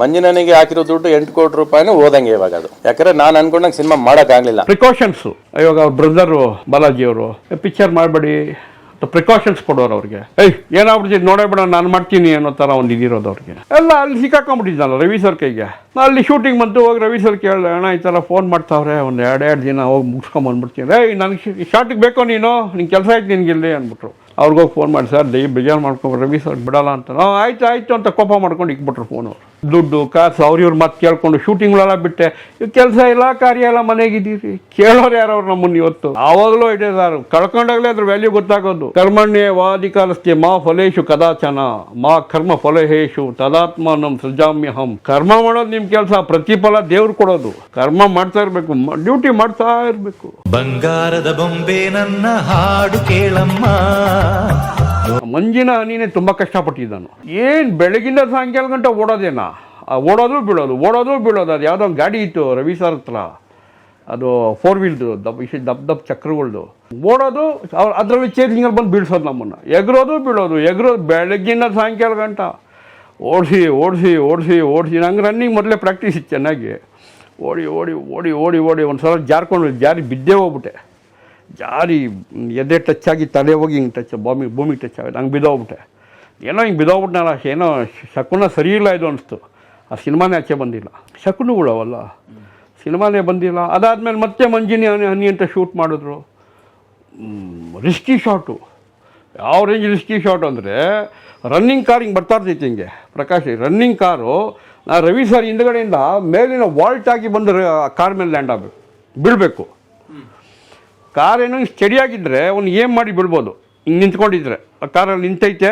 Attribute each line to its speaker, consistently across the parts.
Speaker 1: ಮಂಜುನನಿಗೆ ಹಾಕಿರೋ ದುಡ್ಡು ಎಂಟು ಕೋಟಿ ರೂಪಾಯಿನೂ ಓದಂಗೆ ಇವಾಗ ಅದು. ಯಾಕಂದ್ರೆ ನಾನು ಅನ್ಕೊಂಡಂಗೆ ಸಿನಿಮಾ ಮಾಡೋಕ್ಕಾಗಲಿಲ್ಲ.
Speaker 2: ಪ್ರಿಕಾಷನ್ಸ್ ಇವಾಗ ಬ್ರದರು ಬಾಲಾಜಿ ಅವರು ಪಿಕ್ಚರ್ ಮಾಡಬೇಡಿ. ಪ್ರಿಕಾಷನ್ಸ್ ಕೊಡೋರು ಅವ್ರಿಗೆ. ಏಯ್ ಏನಾಗ್ಬಿಡ್ತೀನಿ ನೋಡೇ ಬಿಡ, ನಾನು ಮಾಡ್ತೀನಿ ಅನ್ನೋ ಥರ ಒಂದು ಇದಿರೋದು ಅವ್ರಿಗೆ. ಎಲ್ಲ ಅಲ್ಲಿ ಸಿಕ್ಕಾಕೊಂಡ್ಬಿಟ್ಟಿದ್ದಲ್ಲ ರವಿ ಸರ್ ಕೈಗೆ. ಅಲ್ಲಿ ಶೂಟಿಂಗ್ ಬಂತು, ಹೋಗಿ ರವಿ ಸರ್ ಕೇಳಿದೆ, ಅಣ್ಣ, ಈ ಥರ ಫೋನ್ ಮಾಡ್ತಾವ್ರೆ, ಒಂದು ಎರಡು ಎರಡು ದಿನ ಹೋಗಿ ಮುಗಿಸ್ಕೊಂಬಂದ್ಬಿಡ್ತೀನಿ ಏಯ್, ನನಗೆ ಶಾರ್ಟಿಗೆ ಬೇಕೋ ನೀನು? ನಿಂಗೆ ಕೆಲಸ ಆಯ್ತು ನಿನಗೆ ಇಲ್ಲಿ ಅಂದ್ಬಿಟ್ರು. ಅವ್ರಿಗೋಗಿ ಫೋನ್ ಮಾಡಿ, ಸರ್ ದಯ ಬೇಜಾರು ಮಾಡ್ಕೊಂಡು ರವಿ ಸರ್ ಬಿಡಲ್ಲ ಅಂತ. ನಾವು ಆಯ್ತು ಆಯ್ತು, ಅಂತ ಕೋಪ ಮಾಡ್ಕೊಂಡು ಇಕ್ಬಿಟ್ರು ಫೋನು ದುಡ್ಡು, ಕಾಸು, ಅವ್ರ ಇವ್ರ ಮತ್ತೆ ಕೇಳ್ಕೊಂಡು ಶೂಟಿಂಗ್ಗಳೆಲ್ಲ ಬಿಟ್ಟೆ. ಕೆಲಸ ಇಲ್ಲ ಕಾರ್ಯ ಎಲ್ಲ ಮನೆಗಿದ್ದೀರಿ. ಕೇಳೋರು ಯಾರು ಅವ್ರು ನಮ್ಮನ್ನು ಇವತ್ತು? ಆವಾಗಲೂ ಇದೆ ಸರ್ ಕಳ್ಕೊಂಡಾಗಲೇ ಅದ್ರ ವ್ಯಾಲ್ಯೂ ಗೊತ್ತಾಗೋದು. ಕರ್ಮಣ್ಯ ವಾಧಿಕಾರಸ್ಥೆ ಮಾ ಫಲೇಶು ಕದಾಚನ. ಮಾ ಕರ್ಮ ಫಲಹೇಶು ತದಾತ್ಮನಂ ಸೃಜಾಮ್ಯಹಂ. ಕರ್ಮ ಮಾಡೋದು ನಿಮ್ಮ ಕೆಲಸ. ಪ್ರತಿಫಲ ದೇವ್ರು ಕೊಡೋದು. ಕರ್ಮ ಮಾಡ್ತಾ ಇರಬೇಕು. ಡ್ಯೂಟಿ ಮಾಡ್ತಾ ಇರಬೇಕು.
Speaker 3: ಬಂಗಾರದ ಬೊಂಬೆ ನನ್ನ ಹಾಡು ಕೇಳಮ್ಮ.
Speaker 2: ಮಂಜಿನ ಹನಿನೇ ತುಂಬ ಕಷ್ಟಪಟ್ಟಿದ್ದಾನು. ಏನು ಬೆಳಗಿಂದ ಸಾಯಂಕಾಲ ಗಂಟೆ ಓಡೋದೇನ? ಓಡೋದು ಬೀಳೋದು ಓಡೋದು ಬೀಳೋದು. ಅದು ಯಾವುದೋ ಒಂದು ಗಾಡಿ ಇತ್ತು, ರವಿ ಸರ್ ಹತ್ರ. ಅದು ಫೋರ್ ವೀಲ್ದು ದಪ್ ಇಷ್ಟು ದಬ್ ದಬ್ ಚಕ್ರಗಳ್ದು. ಓಡೋದು ಅವ್ರು ಅದರಲ್ಲಿ ಚೇಂಜಿಂಗಲ್ಲಿ ಬಂದು ಬೀಳ್ಸೋದು ನಮ್ಮನ್ನು. ಎಗರೋದು ಬೀಳೋದು, ಎಗರೋದು ಬೆಳಗಿನ ಸಾಯಂಕಾಲ ಗಂಟ. ಓಡಿಸಿ ಓಡಿಸಿ ಓಡಿಸಿ ಓಡಿಸಿ. ನಂಗೆ ರನ್ನಿಂಗ್ ಮೊದಲೇ ಪ್ರಾಕ್ಟೀಸ್ ಇತ್ತು ಚೆನ್ನಾಗಿ. ಓಡಿ ಓಡಿ ಓಡಿ ಓಡಿ ಓಡಿ ಒಂದು ಸಲ ಜಾರ್ಕೊಂಡು ಜಾರಿ ಬಿದ್ದೇ ಹೋಗ್ಬಿಟ್ಟೆ. ಜಾರಿ, ಎದೆ ಟಚ್ ಆಗಿ ತಲೆ ಹೋಗಿ ಹಿಂಗೆ ಟಚ್ ಬಾಮಿ ಭೂಮಿಗೆ ಟಚ್ ಆಗಿದೆ. ಹಂಗೆ ಬಿದ್ದೋಗ್ಬಿಟ್ಟೆ. ಏನೋ ಹಿಂಗೆ ಬಿದ್ದೋಗ್ಬಿಟ್ನಲ್ಲ ಏನೋ ಶಕುನ ಸರಿ ಇಲ್ಲ ಇದು ಅನಿಸ್ತು. ಆ ಸಿನಿಮಾನೇ ಆಚೆ ಬಂದಿಲ್ಲ. ಶಕುನುಗಳವಲ್ಲ ಸಿನಿಮಾನೇ ಬಂದಿಲ್ಲ. ಅದಾದಮೇಲೆ ಮತ್ತೆ ಮಂಜಿನಿ ಹನಿ ಹನಿ ಅಂತ ಶೂಟ್ ಮಾಡಿದ್ರು. ರಿಸ್ಕಿ ಶಾಟು ಯಾವ ರೇಂಜ್ ರಿಸ್ಕಿ ಶಾಟ್ ಅಂದರೆ ರನ್ನಿಂಗ್ ಕಾರ್ ಹಿಂಗೆ ಬರ್ತಾ ಇರ್ತೈತಿ ಹಿಂಗೆ. ಪ್ರಕಾಶ್ ರನ್ನಿಂಗ್ ಕಾರು ನಾ ರವಿ ಸರ್ ಹಿಂದ್ಗಡೆಯಿಂದ ಮೇಲಿನ ವಾಲ್ಟ್ ಆಗಿ ಬಂದು ಕಾರ್ ಮೇಲೆ ಲ್ಯಾಂಡ್ ಆಗಬೇಕು. ಬೀಳಬೇಕು ಕಾರ್ ಏನೋ ಸ್ಟಡಿಯಾಗಿದ್ದರೆ ಅವ್ನು ಏನು ಮಾಡಿ ಬಿಡ್ಬೋದು ಹಿಂಗೆ ನಿಂತ್ಕೊಂಡಿದ್ರೆ. ಆ ಕಾರಲ್ಲಿ ನಿಂತೈತೆ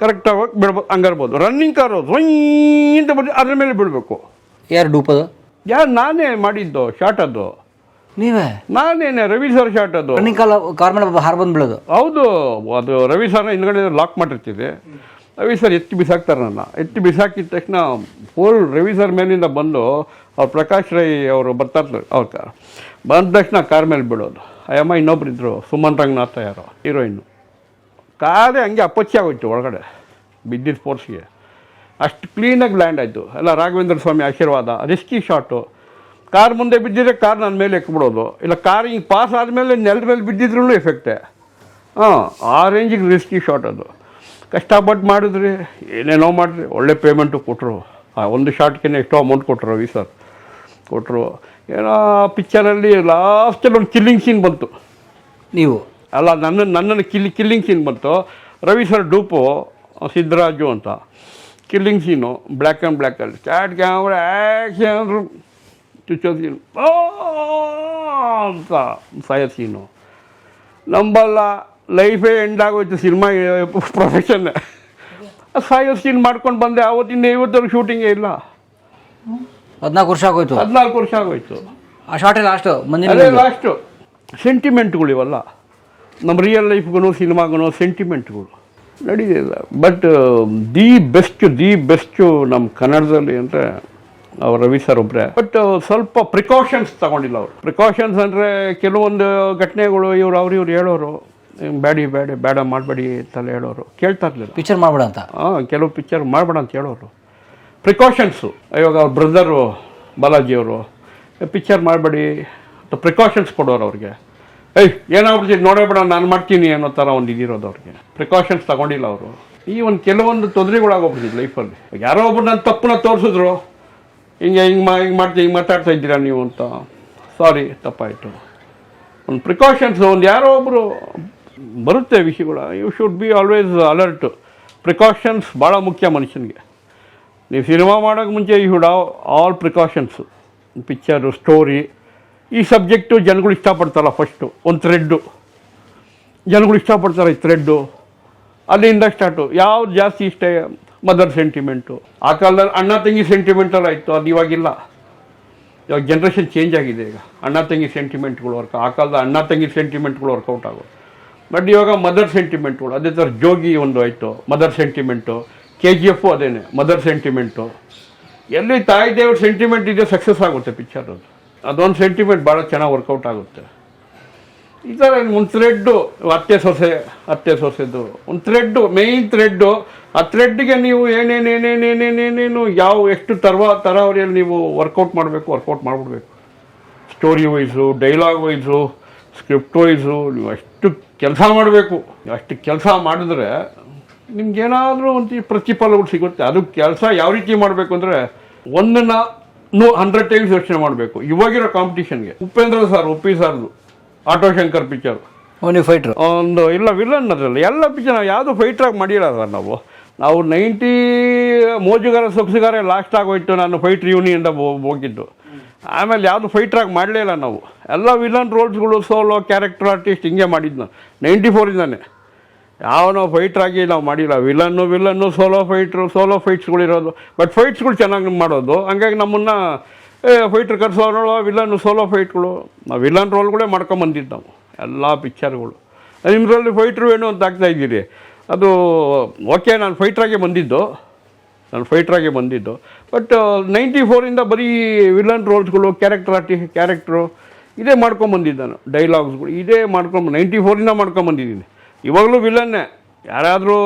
Speaker 2: ಕರೆಕ್ಟಾಗಿ ಬಿಡ್ಬೋದು ಹಂಗಿರ್ಬೋದು ರನ್ನಿಂಗ್ ಕಾರು ಅಂತ ಬಂದು ಅದ್ರ ಮೇಲೆ ಬಿಡಬೇಕು
Speaker 4: ಯಾರು ಡೂಪದು
Speaker 2: ಯಾರು ನಾನೇ ಮಾಡಿದ್ದು ಶಾರ್ಟ್ ಅದು.
Speaker 4: ನೀವೇ?
Speaker 2: ನಾನೇನೆ ರವಿ ಸರ್ ಶಾರ್ಟ್ ಅದು.
Speaker 4: ರನ್ನಿಂಗ್ ಕಾಲ ಕಾರ್ ಮೇಲೆ ಹಾರ್ ಬಂದು ಬೀಳೋದು.
Speaker 2: ಹೌದು ಅದು ರವಿ ಸರ್ನ ಹಿಂದ್ಗಡೆ ಲಾಕ್ ಮಾಡಿರ್ತಿದೆ ರವಿ ಸರ್ ಎತ್ತಿ ಬಿಸಾಕ್ತಾರೆ ನನ್ನ. ಎತ್ತಿ ಬಿಸಾಕಿದ ತಕ್ಷಣ ಫೋಲ್ ರವಿ ಸರ್ ಮೇಲಿಂದ ಬಂದು ಅವ್ರು ಪ್ರಕಾಶ್ ರೈ ಅವರು ಬರ್ತಾ ಇರ್ತಾರೆ ಅವ್ರ ಕಾರ್ ಬಂದ ತಕ್ಷಣ ಕಾರ್ ಮೇಲೆ ಬಿಡೋದು ಅಯ್ಯಮ್ಮ ಇನ್ನೊಬ್ರು ಇದ್ದರು ಸುಮನ್ ರಂಗನಾಥ ಯಾರು ಹೀರೋಯಿನ್ನು ಕಾರೇ ಹಂಗೆ ಅಪ್ಪಚ್ಚಿ ಆಗೋಯ್ತು ಒಳಗಡೆ ಬಿದ್ದಿದ್ದ ಫೋರ್ಸ್ಗೆ ಅಷ್ಟು ಕ್ಲೀನಾಗಿ ಲ್ಯಾಂಡ್ ಆಯಿತು. ಎಲ್ಲ ರಾಘವೇಂದ್ರ ಸ್ವಾಮಿ ಆಶೀರ್ವಾದ ರಿಸ್ಕಿ ಶಾಟು ಕಾರ್ ಮುಂದೆ ಬಿದ್ದಿದ್ರೆ ಕಾರ್ ನನ್ನ ಮೇಲೆ ಎಕ್ಬಿಡೋದು ಇಲ್ಲ, ಕಾರ್ ಹಿಂಗೆ ಪಾಸ್ ಆದಮೇಲೆ ನೆಲದ ಮೇಲೆ ಬಿದ್ದಿದ್ರೂ ಎಫೆಕ್ಟೇ ಹಾಂ, ಆ ರೇಂಜಿಗೆ ರಿಸ್ಕಿ ಶಾಟ್ ಅದು. ಕಷ್ಟಪಟ್ಟು ಮಾಡಿದ್ರಿ, ಏನೇನೋ ಮಾಡಿರಿ, ಒಳ್ಳೆ ಪೇಮೆಂಟು ಕೊಟ್ಟರು ಆ ಒಂದು ಶಾಟ್ಗೆ ಎಷ್ಟೋ ಅಮೌಂಟ್ ಕೊಟ್ಟರು ವಿ ಸರ್ ಕೊಟ್ಟರು ಏನೋ ಪಿಕ್ಚರಲ್ಲಿ ಲಾಸ್ಟಲ್ಲಿ ಒಂದು ಕಿಲ್ಲಿಂಗ್ ಸೀನ್ ಬಂತು.
Speaker 4: ನೀವು?
Speaker 2: ಅಲ್ಲ ನನ್ನ ನನ್ನನ್ನು ಕಿಲ್ಲಿ ಕಿಲ್ಲಿಂಗ್ ಸೀನ್ ಬಂತು. ರವಿ ಸರ್ ಡೂಪು ಸಿದ್ದರಾಜು ಅಂತ. ಕಿಲ್ಲಿಂಗ್ ಸೀನು ಬ್ಲ್ಯಾಕ್ ಆ್ಯಂಡ್ ಬ್ಲ್ಯಾಕಲ್ಲಿ ಸ್ಟಾರ್ಟ್ ಕ್ಯಾಮ್ರಾ ಆ್ಯಕ್ಷನ್ ಚುಚ್ಚೋ ಸೀನು ಅಂತ ಸಾಯೋ ಸೀನು ನಂಬಲ್ಲ ಲೈಫೇ ಎಂಡ್ ಆಗೋಯ್ತು ಸಿನಿಮಾ ಪ್ರೊಫೆಷನ್ ಸಾಯೋ ಸೀನ್ ಮಾಡ್ಕೊಂಡು ಬಂದೆ. ಆವತ್ತಿಂದ ಇವತ್ತರ ಶೂಟಿಂಗೇ ಇಲ್ಲ.
Speaker 4: ಹದಿನಾಲ್ಕು ವರ್ಷ ಆಗೋಯ್ತು.
Speaker 2: ಹದಿನಾಲ್ಕು ವರ್ಷ ಆಗೋಯ್ತು.
Speaker 4: ಆ ಶಾರ್ಟೇ ಲಾಸ್ಟು
Speaker 2: ಅದೇ
Speaker 4: ಮಂದಿನ
Speaker 2: ಲಾಸ್ಟು ಸೆಂಟಿಮೆಂಟ್ಗಳು ಇವೆಲ್ಲ ನಮ್ಮ ರಿಯಲ್ ಲೈಫ್ಗೂ ಸಿನಿಮಾಗೂ ಸೆಂಟಿಮೆಂಟ್ಗಳು ನಡೀದಿಲ್ಲ but the best the best ನಮ್ಮ ಕನ್ನಡದಲ್ಲಿ ಅಂದರೆ ಅವ್ರು ರವಿ ಸರ್ ಒಬ್ಬರೇ ಬಟ್ ಸ್ವಲ್ಪ ಪ್ರಿಕಾಷನ್ಸ್ ತಗೊಂಡಿಲ್ಲ ಅವರು. ಪ್ರಿಕಾಷನ್ಸ್ ಅಂದರೆ ಕೆಲವೊಂದು ಘಟನೆಗಳು ಇವ್ರು ಅವ್ರು ಇವ್ರು ಹೇಳೋರು. ಬೇಡಿ ಬೇಡಿ ಬೇಡ ಬೇಡ ಮಾಡಬೇಡಿ ಅಂತೆಲ್ಲ ಹೇಳೋರು. ಕೇಳ್ತಾ ಇರಲಿಲ್ಲ.
Speaker 4: ಪಿಕ್ಚರ್ ಮಾಡ್ಬೇಡ ಅಂತ?
Speaker 2: ಹಾಂ ಕೆಲವು ಪಿಕ್ಚರ್ ಮಾಡಬೇಡ ಅಂತ ಹೇಳೋರು. ಪ್ರಿಕಾಷನ್ಸು ಇವಾಗ ಅವ್ರ ಬ್ರದರು ಬಾಲಾಜಿಯವರು ಪಿಕ್ಚರ್ ಮಾಡಬೇಡಿ ಪ್ರಿಕಾಷನ್ಸ್ ಕೊಡೋರು ಅವ್ರಿಗೆ. ಏಯ್ ಏನಾಗ್ಬಿಡ್ತೀನಿ ನೋಡೇ ಬಿಡ, ನಾನು ಮಾಡ್ತೀನಿ ಅನ್ನೋ ಥರ ಒಂದು ಇದಿರೋದು ಅವ್ರಿಗೆ. ಪ್ರಿಕಾಷನ್ಸ್ ತಗೊಂಡಿಲ್ಲ ಅವರು. ಈ ಒಂದು ಕೆಲವೊಂದು ತೊಂದರೆಗಳಾಗೋಗ್ಬಿಟ್ಟಿದ್ದು ಲೈಫಲ್ಲಿ ಯಾರೋ ಒಬ್ರು ನನ್ನ ತಪ್ಪನ್ನ ತೋರಿಸಿದ್ರು. ಹಿಂಗೆ ಹಿಂಗೆ ಮಾ, ಹಿಂಗೆ ಮಾಡ್ತೀವಿ ಹಿಂಗೆ ಮಾತಾಡ್ತಾ ಇದ್ದೀರಾ ನೀವು ಅಂತ. ಸಾರಿ ತಪ್ಪಾಯಿತು. ಒಂದು ಪ್ರಿಕಾಷನ್ಸ್ ಒಂದು ಯಾರೋ ಒಬ್ಬರು ಬರುತ್ತೆ ವಿಷಯಗಳು. You should be always alert precautions ಭಾಳ ಮುಖ್ಯ ಮನುಷ್ಯನಿಗೆ. ನೀವು ಸಿನಿಮಾ ಮಾಡೋಕ್ಕೆ ಮುಂಚೆ you should have all precautions, picture, story. ಈ ಸಬ್ಜೆಕ್ಟು ಜನಗಳು ಇಷ್ಟಪಡ್ತಾರಲ್ಲ ಫಸ್ಟು, ಒಂದು ಥ್ರೆಡ್ಡು. ಜನಗಳು ಇಷ್ಟಪಡ್ತಾರೆ ಈ ಥ್ರೆಡ್ಡು. ಅಲ್ಲಿಂದ ಸ್ಟಾರ್ಟು. ಯಾವ್ದು ಜಾಸ್ತಿ ಇಷ್ಟ, ಮದರ್ ಸೆಂಟಿಮೆಂಟು. ಆ ಕಾಲದಲ್ಲಿ ಅಣ್ಣ ತಂಗಿ ಸೆಂಟಿಮೆಂಟಲ್ಲ ಇತ್ತು, ಅದು ಇವಾಗಿಲ್ಲ. ಇವಾಗ ಜನ್ರೇಷನ್ ಚೇಂಜ್ ಆಗಿದೆ ಈಗ. ಅಣ್ಣ ತಂಗಿ ಸೆಂಟಿಮೆಂಟ್ಗಳು ವರ್ಕ್, ಆ ಕಾಲದ ಅಣ್ಣ ತಂಗಿ ಸೆಂಟಿಮೆಂಟ್ಗಳು ವರ್ಕೌಟ್ ಆಗೋದು. ಬಟ್ ಇವಾಗ ಮದರ್ ಸೆಂಟಿಮೆಂಟ್ಗಳು, ಅದೇ ಥರ ಜೋಗಿ ಒಂದು ಆಯಿತು, mother sentiment. K G F ಅದೇನೆ ಮದರ್ ಸೆಂಟಿಮೆಂಟು ಎಲ್ಲಿ ತಾಯಿ ದೇವ್ರ ಸೆಂಟಿಮೆಂಟ್ ಇದೆ ಸಕ್ಸಸ್ ಆಗುತ್ತೆ ಪಿಕ್ಚರ್ ಅದು. ಅದೊಂದು ಸೆಂಟಿಮೆಂಟ್ ಭಾಳ ಚೆನ್ನಾಗಿ ವರ್ಕೌಟ್ ಆಗುತ್ತೆ. ಈ ಥರ ಒಂದು ಥ್ರೆಡ್ಡು ಅತ್ತೆ ಸೊಸೆ, ಅತ್ತೆ ಸೊಸೆದು. ಒಂದು ಥ್ರೆಡ್ಡು ಮೇಯ್ನ್ ಥ್ರೆಡ್ಡು ಆ ಥ್ರೆಡ್ಗೆ ನೀವು ಏನೇನೇನೇನೇನೇನೇನೇನು, ಯಾವ ಎಷ್ಟು ತರವ ತರಾವರಿಯಲ್ಲಿ ನೀವು ವರ್ಕೌಟ್ ಮಾಡಬೇಕು workout ಮಾಡಿಬಿಡ್ಬೇಕು. Story wise dialogue wise script wise ನೀವು ಅಷ್ಟು ಕೆಲಸ ಮಾಡಬೇಕು. ಅಷ್ಟು ಕೆಲಸ ಮಾಡಿದ್ರೆ ನಿಮ್ಗೇನಾದರೂ ಒಂದು ಪ್ರತಿಫಲಗಳು ಸಿಗುತ್ತೆ. ಅದು ಕೆಲಸ ಯಾವ ರೀತಿ ಮಾಡಬೇಕು ಅಂದರೆ ಒಂದನ್ನು ನೂ ಹಂಡ್ರೆಡ್ ಟೈಮ್ಸ್ ಯೋಚನೆ ಮಾಡಬೇಕು. ಇವಾಗಿರೋ ಕಾಂಪಿಟೇಷನ್ಗೆ ಉಪೇಂದ್ರ ಸರ್ ಉಪ್ಪಿ ಸರ್ದು ಆಟೋ ಶಂಕರ್ ಪಿಕ್ಚರ್
Speaker 4: ಫೈಟ್ರು
Speaker 2: ಒಂದು ಇಲ್ಲ ವಿಲನ್ ಅದರಲ್ಲಿ. ಎಲ್ಲ ಪಿಕ್ಚರ್ ನಾವು ಯಾವುದು ಫೈಟ್ರಾಗಿ ಮಾಡಿಲ್ಲ ಸರ್ ನಾವು. ನಾವು ನೈಂಟಿ ಮೋಜುಗಾರ ಸೊಗಸುಗಾರ ಲಾಸ್ಟ್ ಆಗೋಯ್ತು ನಾನು ಫೈಟ್ ರಿಯೂನಿಯಿಂದ ಹೋಗಿದ್ದು. ಆಮೇಲೆ ಯಾವುದು ಫೈಟ್ರಾಗಿ ಮಾಡಲೇ ಇಲ್ಲ ನಾವು. ಎಲ್ಲ ವಿಲನ್ ರೋಲ್ಸ್ಗಳು ಸೋಲೋ ಕ್ಯಾರೆಕ್ಟರ್ ಆರ್ಟಿಸ್ಟ್ ಹಿಂಗೆ ಮಾಡಿದ್ದು ನಾನು ನೈಂಟಿ ಫೋರಿಂದಾನೆ ಯಾವ ಫೈಟ್ರ್ ಫೈಟ್ರಾಗಿ ನಾವು ಮಾಡಿಲ್ಲ. Villain villain solo fighter solo ಫೈಟ್ಸ್ಗಳಿರೋದು but ಫೈಟ್ಸ್ಗಳು ಚೆನ್ನಾಗಿ ಮಾಡೋದು. ಹಂಗಾಗಿ ನಮ್ಮನ್ನು ಫೈಟ್ರ್ ಕರೆಸೋನೋ ವಿಲನ್ನು ಸೋಲೋ ಫೈಟ್ಗಳು ನಾವು ವಿಲನ್ ರೋಲ್ಗಳೇ ಮಾಡ್ಕೊಂಬಂದಿದ್ದು ನಾವು. ಎಲ್ಲ ಪಿಕ್ಚರ್ಗಳು ನಿಮ್ಮದ್ರಲ್ಲಿ ಫೈಟ್ರು ಏನು ಅಂತ ಆಗ್ತಾ ಇದ್ದೀರಿ? ಅದು ಓಕೆ ನಾನು ಫೈಟ್ರಾಗೆ ಬಂದಿದ್ದು. ನಾನು ಫೈಟ್ರಾಗೆ ಬಂದಿದ್ದು. ಬಟ್ ನೈಂಟಿ ಫೋರಿಂದ ಬರೀ ವಿಲನ್ ರೋಲ್ಸ್ಗಳು ಕ್ಯಾರೆಕ್ಟರ್ ಆರ್ಟಿ ಕ್ಯಾರೆಕ್ಟ್ರು ಇದೇ ಮಾಡ್ಕೊಂಬಂದಿದ್ದು ನಾನು. ಡೈಲಾಗ್ಸ್ಗಳು ಇದೇ ಮಾಡ್ಕೊಂಡು ನೈಂಟಿ ಫೋರಿಂದ ಮಾಡ್ಕೊಂಬಂದಿದ್ದೀನಿ ಇವಾಗಲೂ ವಿಲನ್ನೇ ಯಾರಾದರೂ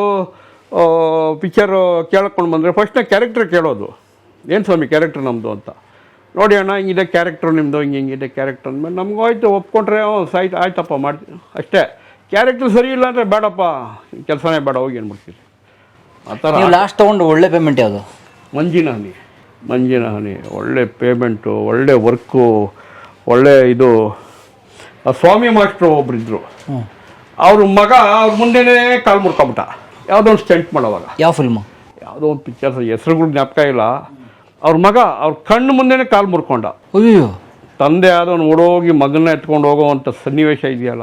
Speaker 2: ಪಿಕ್ಚರು ಕೇಳ್ಕೊಂಡು ಬಂದರೆ ಫಸ್ಟ್ನೇ ಕ್ಯಾರೆಕ್ಟರ್ ಕೇಳೋದು. ಏನು ಸ್ವಾಮಿ ಕ್ಯಾರೆಕ್ಟರ್ ನಮ್ಮದು ಅಂತ. ನೋಡಿ ಅಣ್ಣ ಹಿಂಗಿದೆ ಕ್ಯಾರೆಕ್ಟ್ರು ನಿಮ್ಮದು ಹಿಂಗೆ ಹಿಂಗಿದೆ ಕ್ಯಾರೆಕ್ಟರ್ ಅಂದಮೇಲೆ ನಮಗೋಯ್ತು ಆಯ್ತು ಒಪ್ಕೊಂಡ್ರೆ ಸಾಯ್ತು ಆಯ್ತಪ್ಪ ಮಾಡ್ತೀವಿ ಅಷ್ಟೇ. ಕ್ಯಾರೆಕ್ಟರ್ ಸರಿ ಇಲ್ಲ ಅಂದರೆ ಬೇಡಪ್ಪ ಕೆಲಸನೇ ಬೇಡ ಹೋಗಿ ಮಾಡ್ತೀರಿ? ಆ ಥರ.
Speaker 4: ಲಾಸ್ಟ್ ತೊಗೊಂಡು ಒಳ್ಳೆ ಪೇಮೆಂಟ್ ಯಾವುದು?
Speaker 2: ಮಂಜಿನ ಹನಿ. ಮಂಜಿನ ಹನಿ. ಒಳ್ಳೆ ಪೇಮೆಂಟು ಒಳ್ಳೆ ವರ್ಕು ಒಳ್ಳೆ ಇದು. ಆ ಸ್ವಾಮಿ ಮಾಸ್ಟ್ರು ಒಬ್ರಿದ್ರು. ಅವ್ರ ಮಗ ಅವ್ರ ಮುಂದೆನೇ ಕಾಲು ಮುಡ್ಕೊಂಬಿಟ್ಟ ಯಾವುದೋ ಒಂದು ಸ್ಟೆಂಟ್ ಮಾಡೋವಾಗ
Speaker 4: ಯಾವ ಫಿಲ್ಮು
Speaker 2: ಯಾವುದೋ ಒಂದು ಪಿಕ್ಚರ್ ಹೆಸರುಗಳು ಜ್ಞಾಪಕ ಇಲ್ಲ. ಅವ್ರ ಮಗ ಅವ್ರ ಕಣ್ಣು ಮುಂದೆನೇ ಕಾಲು ಮುರ್ಕೊಂಡ.
Speaker 4: ಅಯ್ಯೋ
Speaker 2: ತಂದೆ ಆದವನು ಓಡೋಗಿ ಮಗನ ಎತ್ಕೊಂಡು ಹೋಗೋವಂಥ ಸನ್ನಿವೇಶ ಇದೆಯಲ್ಲ.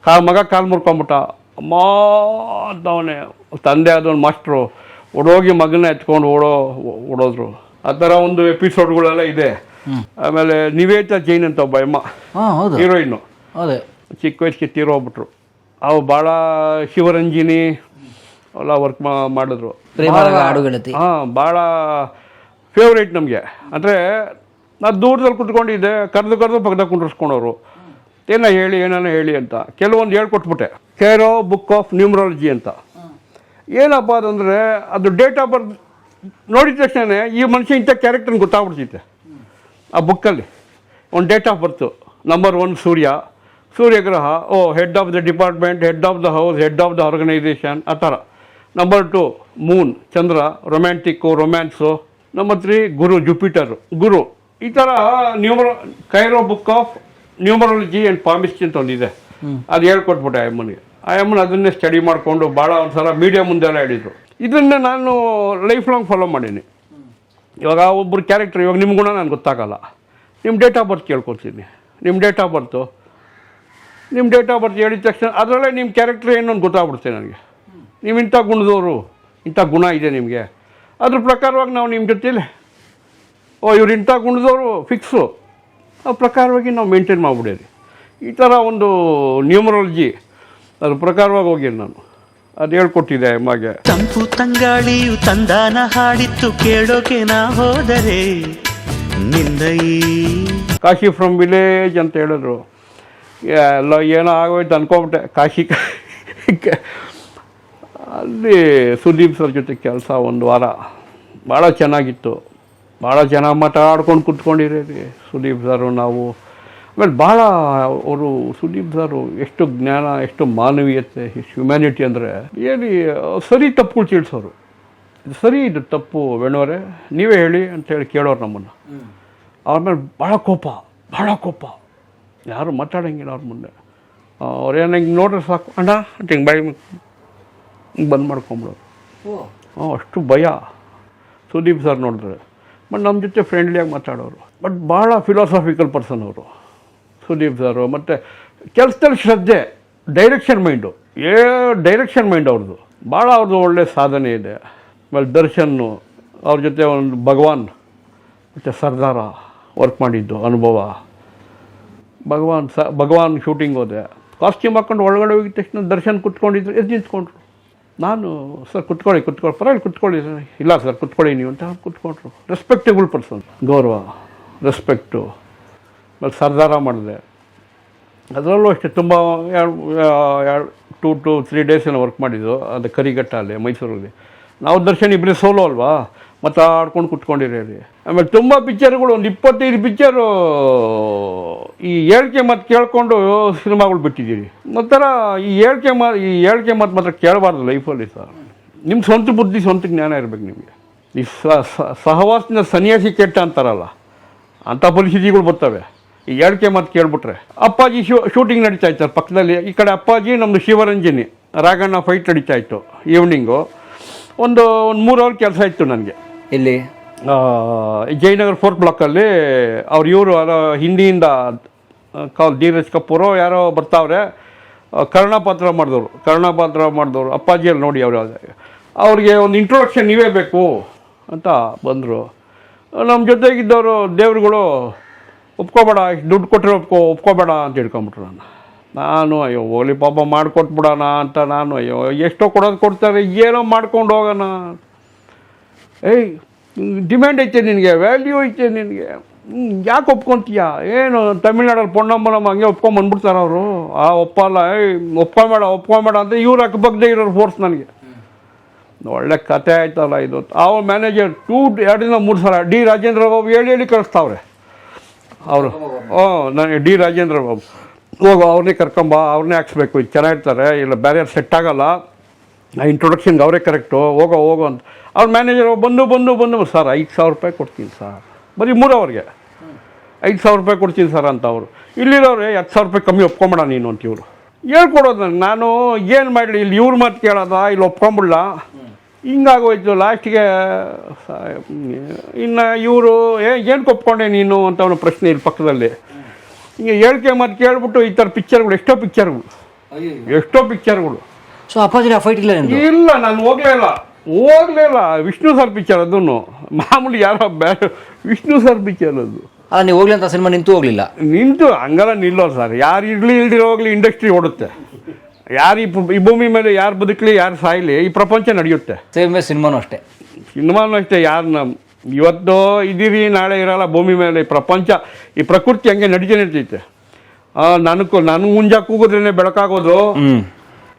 Speaker 2: ಕಾ ಮಗ ಕಾಲು ಮುರ್ಕೊಂಬಿಟ್ಟ. ಅಮ್ಮ ಅಂತವನೇ. ತಂದೆ ಆದವನು ಮಾಸ್ಟ್ರು ಓಡೋಗಿ ಮಗನ ಎತ್ಕೊಂಡು ಓಡೋ ಓಡೋದ್ರು. ಆ ಥರ ಒಂದು ಎಪಿಸೋಡ್ಗಳೆಲ್ಲ ಇದೆ. ಆಮೇಲೆ ನಿವೇದ ಜೈನ್ ಅಂತ ಒಬ್ಬ
Speaker 4: ಹೌದು.
Speaker 2: ಹೀರೋಯಿನ್ನು.
Speaker 4: ಅದೇ.
Speaker 2: ಚಿಕ್ಕ ವಯಸ್ಸಿಗೆ ತೀರೋಗ್ಬಿಟ್ರು ಅವು ಭಾಳ ಶಿವರಂಜಿನಿ ಎಲ್ಲ ವರ್ಕ್ ಮಾಡಿದ್ರು.
Speaker 4: ಹಾಡುಗೆಳತಿ
Speaker 2: ಹಾಂ ಭಾಳ ಫೇವ್ರೇಟ್ ನಮಗೆ. ಅಂದರೆ ನಾನು ದೂರದಲ್ಲಿ ಕುತ್ಕೊಂಡಿದ್ದೆ ಕರೆದು ಕರೆದು ಪಕ್ಕದಾಗ ಕುಂಡ್ರಿಸ್ಕೊಂಡವರು. ಏನೋ ಹೇಳಿ ಏನಾನ ಹೇಳಿ ಅಂತ. ಕೆಲವೊಂದು ಹೇಳ್ಕೊಟ್ಬಿಟ್ಟೆ. ಕೇರೋ ಬುಕ್ ಆಫ್ ನ್ಯೂಮರಾಲಜಿ ಅಂತ. ಏನಪ್ಪ ಅದಂದರೆ ಅದು ಡೇಟ್ ಆಫ್ ಬರ್ತ್ ನೋಡಿದ ತಕ್ಷಣ ಈ ಮನುಷ್ಯ ಇಂಥ ಕ್ಯಾರೆಕ್ಟರ್ ಗೊತ್ತಾಗ್ಬಿಡ್ತೈತೆ. ಆ ಬುಕ್ಕಲ್ಲಿ ಒಂದು date of birth number one Surya. ಸೂರ್ಯಗ್ರಹ O head of the department head of the house head of the organisation ಆ ಥರ. Number two moon Chandra romantic romance number three Guru Jupiter Guru. ಈ ಥರ ನ್ಯೂಮರ Cheiro book of numerology and palmistry ಅಂತ ಒಂದಿದೆ. ಅದು ಹೇಳ್ಕೊಟ್ಬಿಟ್ಟೆ ಆ ಅಮ್ಮನಿಗೆ ಆ ಅಮ್ಮನ ಅದನ್ನೇ ಸ್ಟಡಿ ಮಾಡಿಕೊಂಡು ಭಾಳ ಒಂದು ಸಲ ಮೀಡಿಯಾ ಮುಂದೆಲ್ಲ ಹೇಳಿದರು. ಇದನ್ನು ನಾನು ಲೈಫ್ ಲಾಂಗ್ ಫಾಲೋ ಮಾಡೀನಿ. ಇವಾಗ ಒಬ್ಬರು ಕ್ಯಾರೆಕ್ಟರ್ ಇವಾಗ ನಿಮ್ಮ ಗುಣ ನನಗೆ ಗೊತ್ತಾಗಲ್ಲ. ನಿಮ್ಮ ಡೇಟ್ ಆಫ್ ಬರ್ತ್ ಕೇಳ್ಕೊತೀನಿ ನಿಮ್ಮ ಡೇಟ್ ಆಫ್ ಬರ್ತು ನಿಮ್ಮ ಡೇಟ್ ಆಫ್ ಬರ್ತ್ ಹೇಳಿದ ತಕ್ಷಣ ಅದರಲ್ಲೇ ನಿಮ್ಮ ಕ್ಯಾರೆಕ್ಟರ್ ಏನು ಅಂತ ಗೊತ್ತಾಗ್ಬಿಡುತ್ತೆ ನನಗೆ. ನೀವು ಇಂಥ ಗುಣದವರು ಇಂಥ ಗುಣ ಇದೆ ನಿಮಗೆ. ಅದ್ರ ಪ್ರಕಾರವಾಗಿ ನಾವು ನಿಮ್ಮ ಜೊತೆಯಲ್ಲಿ ಓ ಇವ್ರು ಇಂಥ ಗುಣದವರು ಫಿಕ್ಸು ಆ ಪ್ರಕಾರವಾಗಿ ನಾವು ಮೇಂಟೈನ್ ಮಾಡಿಬಿಡೇರಿ ಈ ಥರ ಒಂದು ನ್ಯೂಮರಾಲಜಿ ಅದ್ರ ಪ್ರಕಾರವಾಗಿ ಹೋಗಿ ನಾನು. ಅದು ಹೇಳ್ಕೊಟ್ಟಿದೆ ಮಗೆ
Speaker 3: ತಂಪು ತಂಗಾಳಿಯು ತಂದಾನ ಹಾಡಿತ್ತು ಕೇಳೋಕೆ ನಾ ಹೋದರೆ ನಿಂದ
Speaker 2: ಕಾಶಿ ಫ್ರಮ್ ವಿಲೇಜ್ ಅಂತ ಹೇಳಿದ್ರು. ಎಲ್ಲ ಏನೋ ಆಗೋಯ್ತು ಅನ್ಕೊಂಬಿಟ್ಟೆ. ಕಾಶಿ ಅಲ್ಲಿ ಸುದೀಪ್ ಸರ್ ಜೊತೆ ಕೆಲಸ ಒಂದು ವಾರ. ಭಾಳ ಚೆನ್ನಾಗಿತ್ತು. ಭಾಳ ಚೆನ್ನಾಗಿ ಮಾತಾಡ್ಕೊಂಡು ಕುತ್ಕೊಂಡಿರೀ ಸುದೀಪ್ ಸರು ನಾವು. ಆಮೇಲೆ ಭಾಳ ಅವರು ಸುದೀಪ್ ಸರು ಎಷ್ಟು ಜ್ಞಾನ ಎಷ್ಟು ಮಾನವೀಯತೆ ಹ್ಯುಮ್ಯಾನಿಟಿ ಅಂದರೆ ಏನು ಸರಿ ತಪ್ಪು ತಿಳಿಸೋರು. ಇದು ಸರಿ ಇದು ತಪ್ಪು ವೇಣುವರೇ ನೀವೇ ಹೇಳಿ ಅಂತೇಳಿ ಕೇಳೋರು ನಮ್ಮನ್ನು. ಅವ್ರ ಮೇಲೆ ಭಾಳ ಕೋಪ ಭಾಳ ಕೋಪ. ಯಾರು ಮಾತಾಡೋಂಗಿಲ್ಲ ಅವ್ರ ಮುಂದೆ. ಅವ್ರು ಏನು ಹಿಂಗೆ ನೋಡ್ರೆ ಸಾಕು. ಅಣ್ಣ ಅಂತ ಹಿಂಗೆ ಬಾಯಿ ಹಿಂಗೆ ಬಂದ್ ಮಾಡ್ಕೊಂಬಿಡೋರು. ಹ್ಞೂ ಅಷ್ಟು ಭಯ. ಸುದೀಪ್ ಸರ್ ನೋಡಿದ್ರೆ. ಬಟ್ ನಮ್ಮ ಜೊತೆ ಫ್ರೆಂಡ್ಲಿಯಾಗಿ ಮಾತಾಡೋರು. ಬಟ್ ಭಾಳ ಫಿಲಾಸಫಿಕಲ್ ಪರ್ಸನ್ ಅವರು. ಸುದೀಪ್ ಸರು ಮತ್ತು ಕೆಲಸದಲ್ಲಿ ಶ್ರದ್ಧೆ ಡೈರೆಕ್ಷನ್ ಮೈಂಡು ಏ ಡೈರೆಕ್ಷನ್ ಮೈಂಡ್ ಅವ್ರದ್ದು ಭಾಳ ಅವ್ರದ್ದು ಒಳ್ಳೆಯ ಸಾಧನೆ ಇದೆ. ಆಮೇಲೆ ದರ್ಶನ್ನು ಅವ್ರ ಜೊತೆ ಒಂದು ಭಗವಾನ್ ಮತ್ತು ಸರ್ದಾರ ವರ್ಕ್ ಮಾಡಿದ್ದು ಅನುಭವ. ಭಗವಾನ್ ಸ, ಭಗವಾನ್ ಶೂಟಿಂಗ್ ಹೋದೆ. ಕಾಸ್ಟ್ಯೂಮ್ ಹಾಕ್ಕೊಂಡು ಒಳಗಡೆ ಹೋಗಿದ ತಕ್ಷಣ ದರ್ಶನ್ ಕುತ್ಕೊಂಡಿದ್ರು, ಎದ್ದು ನಿಂತ್ಕೊಂಡ್ರು. ನಾನು, ಸರ್, ಕುತ್ಕೊಳ್ಳಿ ಕುತ್ಕೊಳ್ಳಿ, ಪರವಾಗಿಲ್ಲ, ಕುತ್ಕೊಳ್ಳಿ ಇಲ್ಲ, ಸರ್, ಕುತ್ಕೊಳ್ಳಿ ನೀವು, ಅಂತ ಕುತ್ಕೊಂಡ್ರು. ರೆಸ್ಪೆಕ್ಟೇಬಲ್ ಪರ್ಸನ್ ಗೌರವ ರೆಸ್ಪೆಕ್ಟು ಮತ್ತು ಸರ್ದಾರ ಮಾಡಿದೆ. ಅದರಲ್ಲೂ ಅಷ್ಟೇ, ತುಂಬ, ಎರಡು ಟೂ ಟು ತ್ರೀ ಡೇಸ್ ಏನೋ ವರ್ಕ್ ಮಾಡಿದ್ದು, ಅದು ಕರಿಘಟ್ಟ ಅಲ್ಲಿ, ಮೈಸೂರಲ್ಲಿ. ನಾವು ದರ್ಶನ್ ಇಬ್ಬರೇ ಸೋಲೋ ಅಲ್ವಾ? ಮತ್ತು ಆಡ್ಕೊಂಡು ಕುತ್ಕೊಂಡಿರೋರಿ ಆಮೇಲೆ ತುಂಬ ಪಿಕ್ಚರ್ಗಳು ಒಂದು ಇಪ್ಪತ್ತೈದು ಪಿಕ್ಚರು ಈ ಹೇಳಿಕೆ ಮತ್ತು ಕೇಳಿಕೊಂಡು ಸಿನಿಮಾಗಳು ಬಿಟ್ಟಿದ್ದೀರಿ. ಒಂಥರ ಈ ಹೇಳಿಕೆ ಮಾ ಈ ಹೇಳಿಕೆ ಮತ್ತು ಮಾತ್ರ ಕೇಳಬಾರ್ದು ಲೈಫಲ್ಲಿ ಸರ್. ನಿಮ್ಮ ಸ್ವಂತ ಬುದ್ಧಿ ಸ್ವಂತ ಜ್ಞಾನ ಇರಬೇಕು ನಿಮಗೆ. ಈ ಸಹವಾಸನ ಸನ್ಯಾಸಿ ಕೆಟ್ಟ ಅಂತಾರಲ್ಲ ಅಂಥ ಪರಿಸ್ಥಿತಿಗಳು ಬರ್ತವೆ. ಈ ಹೇಳಿಕೆ ಮತ್ತು ಕೇಳಿಬಿಟ್ರೆ. ಅಪ್ಪಾಜಿ ಶೂ ಶೂಟಿಂಗ್ ನಡೀತಾ ಇತ್ತು ಪಕ್ಕದಲ್ಲಿ. ಈ ಕಡೆ ಅಪ್ಪಾಜಿ ನಮ್ಮದು ಶಿವರಂಜನಿ ರಾಘಣ್ಣ ಫೈಟ್ ನಡೀತಾ ಇತ್ತು ಈವ್ನಿಂಗು ಒಂದು ಒಂದು ಮೂರು ಅವರ್ ಕೆಲಸ ಇತ್ತು ನನಗೆ.
Speaker 4: ಇಲ್ಲಿ
Speaker 2: ಜಯನಗರ್ ಫೋರ್ತ್ ಬ್ಲಾಕಲ್ಲಿ ಅವ್ರು ಇವರು ಹಿಂದಿಯಿಂದ ಕಾಲ್ ಧೀರಜ್ ಕಪೂರು, ಯಾರೋ ಬರ್ತಾವ್ರೆ ಕರ್ಣಪಾತ್ರ ಮಾಡಿದವರು ಕರ್ಣಪಾತ್ರ ಮಾಡಿದವರು ಅಪ್ಪಾಜಿಯಲ್ಲಿ ನೋಡಿ ಅವರು ಅವ್ರಿಗೆ ಒಂದು ಇಂಟ್ರೊಡಕ್ಷನ್ ನೀವೇ ಬೇಕು ಅಂತ ಬಂದರು. ನಮ್ಮ ಜೊತೆಗಿದ್ದವರು ದೇವ್ರುಗಳು, ಒಪ್ಕೋಬೇಡ ಇಷ್ಟು ದುಡ್ಡು ಕೊಟ್ಟರೆ ಒಪ್ಕೋ, ಒಪ್ಕೋಬೇಡ ಅಂತ ಹೇಳ್ಕೊಂಬಿಟ್ರು ನಾನು ನಾನು, ಅಯ್ಯೋ ಓಲಿ ಪಾಪ ಮಾಡಿಕೊಟ್ಬಿಡೋಣ ಅಂತ ನಾನು, ಅಯ್ಯೋ, ಎಷ್ಟೋ ಕೊಡೋದು ಕೊಡ್ತಾರೆ, ಏನೋ ಮಾಡ್ಕೊಂಡು ಹೋಗೋಣ. ಏಯ್ ಡಿಮ್ಯಾಂಡ್ ಐತೆ ನಿನಗೆ ವ್ಯಾಲ್ಯೂ ಐತೆ ನಿನಗೆ. ಯಾಕೆ ಒಪ್ಕೊಂತೀಯ? ಏನು ತಮಿಳ್ನಾಡಲ್ಲಿ ಪೊಣ್ಣಮ್ಮನಮ್ಮ ಹಂಗೆ ಒಪ್ಕೊಂಬಂದ್ಬಿಡ್ತಾರೆ ಅವರು. ಆ, ಒಪ್ಪಲ್ಲ ಒಪ್ಕೊಂಬೇಡ ಒಪ್ಕೊಂಬೇಡ ಅಂತ ಇವ್ರು ಅಕ್ಕಬಗ್ದೇ ಇರೋರು ಫೋರ್ಸ್ ನನಗೆ. ಒಳ್ಳೆ ಕತೆ ಆಯ್ತಲ್ಲ ಇದು. ಅವ್ರ ಮ್ಯಾನೇಜರ್ ಟೂ ಎರಡರಿಂದ ಮೂರು ಸಲ, ಡಿ ರಾಜೇಂದ್ರ ಬಾಬು ಹೇಳಿ ಹೇಳಿ ಕಳಿಸ್ತಾವ್ರೆ ಅವರು ಹ್ಞೂ ನನಗೆ ಡಿ ರಾಜೇಂದ್ರ ಬಾಬು. ಹೋಗು ಅವ್ರನ್ನೇ ಕರ್ಕೊಂಬ ಅವ್ರನ್ನೇ ಹಾಕ್ಸ್ಬೇಕು. ಇದು ಚೆನ್ನಾಗಿರ್ತಾರೆ. ಇಲ್ಲ ಬೇರೆ ಸೆಟ್ ಆಗಲ್ಲ. ಇಂಟ್ರೊಡಕ್ಷನ್ಗೆ ಅವರೇ ಕರೆಕ್ಟು ಹೋಗೋ ಹೋಗೋ ಅಂತ. ಅವ್ರ ಮ್ಯಾನೇಜರ್ ಬಂದು ಬಂದು ಬಂದು, ಸರ್, ಐದು ಸಾವಿರ ರೂಪಾಯಿ ಕೊಡ್ತೀನಿ, ಸರ್. ಬರೀ ಮೂರು ಅವರಿಗೆ ಐದು ಸಾವಿರ ರೂಪಾಯಿ ಕೊಡ್ತೀನಿ ಸರ್ ಅಂತ ಅವರು. ಇಲ್ಲಿರೋರು ಹತ್ತು ಸಾವಿರ ರೂಪಾಯಿ ಕಮ್ಮಿ ಒಪ್ಕೊಂಬೇಡ ನೀನು ಅಂತ ಇವರು. ಹೇಳ್ಕೊಡೋದು ನನಗೆ ನಾನು ಏನು ಮಾಡಲಿ ಇಲ್ಲಿ ಇವ್ರ ಮಾತು ಕೇಳೋದ? ಇಲ್ಲಿ ಒಪ್ಕೊಂಬಿಡ್ಲ? ಹಿಂಗಾಗೋಯ್ತು. ಲಾಸ್ಟಿಗೆ ಇನ್ನು ಇವರು ಏ ಏನು ಒಪ್ಕೊಂಡೆ ನೀನು? ಅಂತ ಅವನ ಪ್ರಶ್ನೆ ಇಲ್ಲಿ ಪಕ್ಕದಲ್ಲಿ. ಹಿಂಗೆ ಹೇಳಿಕೆ ಮಾತು ಕೇಳ್ಬಿಟ್ಟು ಈ ಥರ ಪಿಕ್ಚರ್ಗಳು ಎಷ್ಟೋ ಪಿಕ್ಚರ್ಗಳು ಎಷ್ಟೋ ಪಿಕ್ಚರ್ಗಳು
Speaker 4: ಸೊ ಅಪ್ಪಾಜಿ ಆ ಫೈಟ್ ಇಲ್ಲ
Speaker 2: ಇಲ್ಲ ನಾನು ಹೋಗಲೇ ಇಲ್ಲ. ಹೋಗ್ಲೇ ಇಲ್ಲ ವಿಷ್ಣು ಸರ್ ಪಿಕ್ಚರ್ ಅದನ್ನು ಮಾಮೂಲಿ ಯಾರೋ ಬ್ಯಾ ವಿಷ್ಣು ಸರ್ ಪಿಕ್ಚರ್ ಅದು.
Speaker 4: ಅಲ್ಲ ನೀವು ಹೋಗ್ಲಿ ಅಂತ ಸಿನಿಮಾ ನಿಂತು ಹೋಗ್ಲಿಲ್ಲ.
Speaker 2: ನಿಂತು ಹಂಗಲ್ಲ ನಿಲ್ಲೋರು ಸರ್ ಯಾರು ಇರಲಿ ಇಲ್ದಿರೋ ಹೋಗ್ಲಿ ಇಂಡಸ್ಟ್ರಿ ಓಡುತ್ತೆ. ಯಾರು ಈ ಪು- ಈ ಭೂಮಿ ಮೇಲೆ ಯಾರು ಬದುಕಲಿ ಯಾರು ಸಾಯಲಿ ಈ ಪ್ರಪಂಚ ನಡೆಯುತ್ತೆ.
Speaker 4: ಸೇಮ್ ಸಿನಿಮಾನು ಅಷ್ಟೇ.
Speaker 2: ಸಿನಿಮಾನು ಅಷ್ಟೇ ಯಾರು ನಮ್ಮ ಇವತ್ತು ಇದೀರಿ ನಾಳೆ ಇರಲ್ಲ ಭೂಮಿ ಮೇಲೆ ಈ ಪ್ರಪಂಚ ಈ ಪ್ರಕೃತಿ ಹಂಗೆ ನಡೀತೇನೆ ಇರ್ತೈತೆ ನನಗೂ ನಾನು ಮುಂಜಾ ಕೂಗಿದ್ರೇ ಬೆಳಕಾಗೋದು.
Speaker 4: ಹ್ಮ್.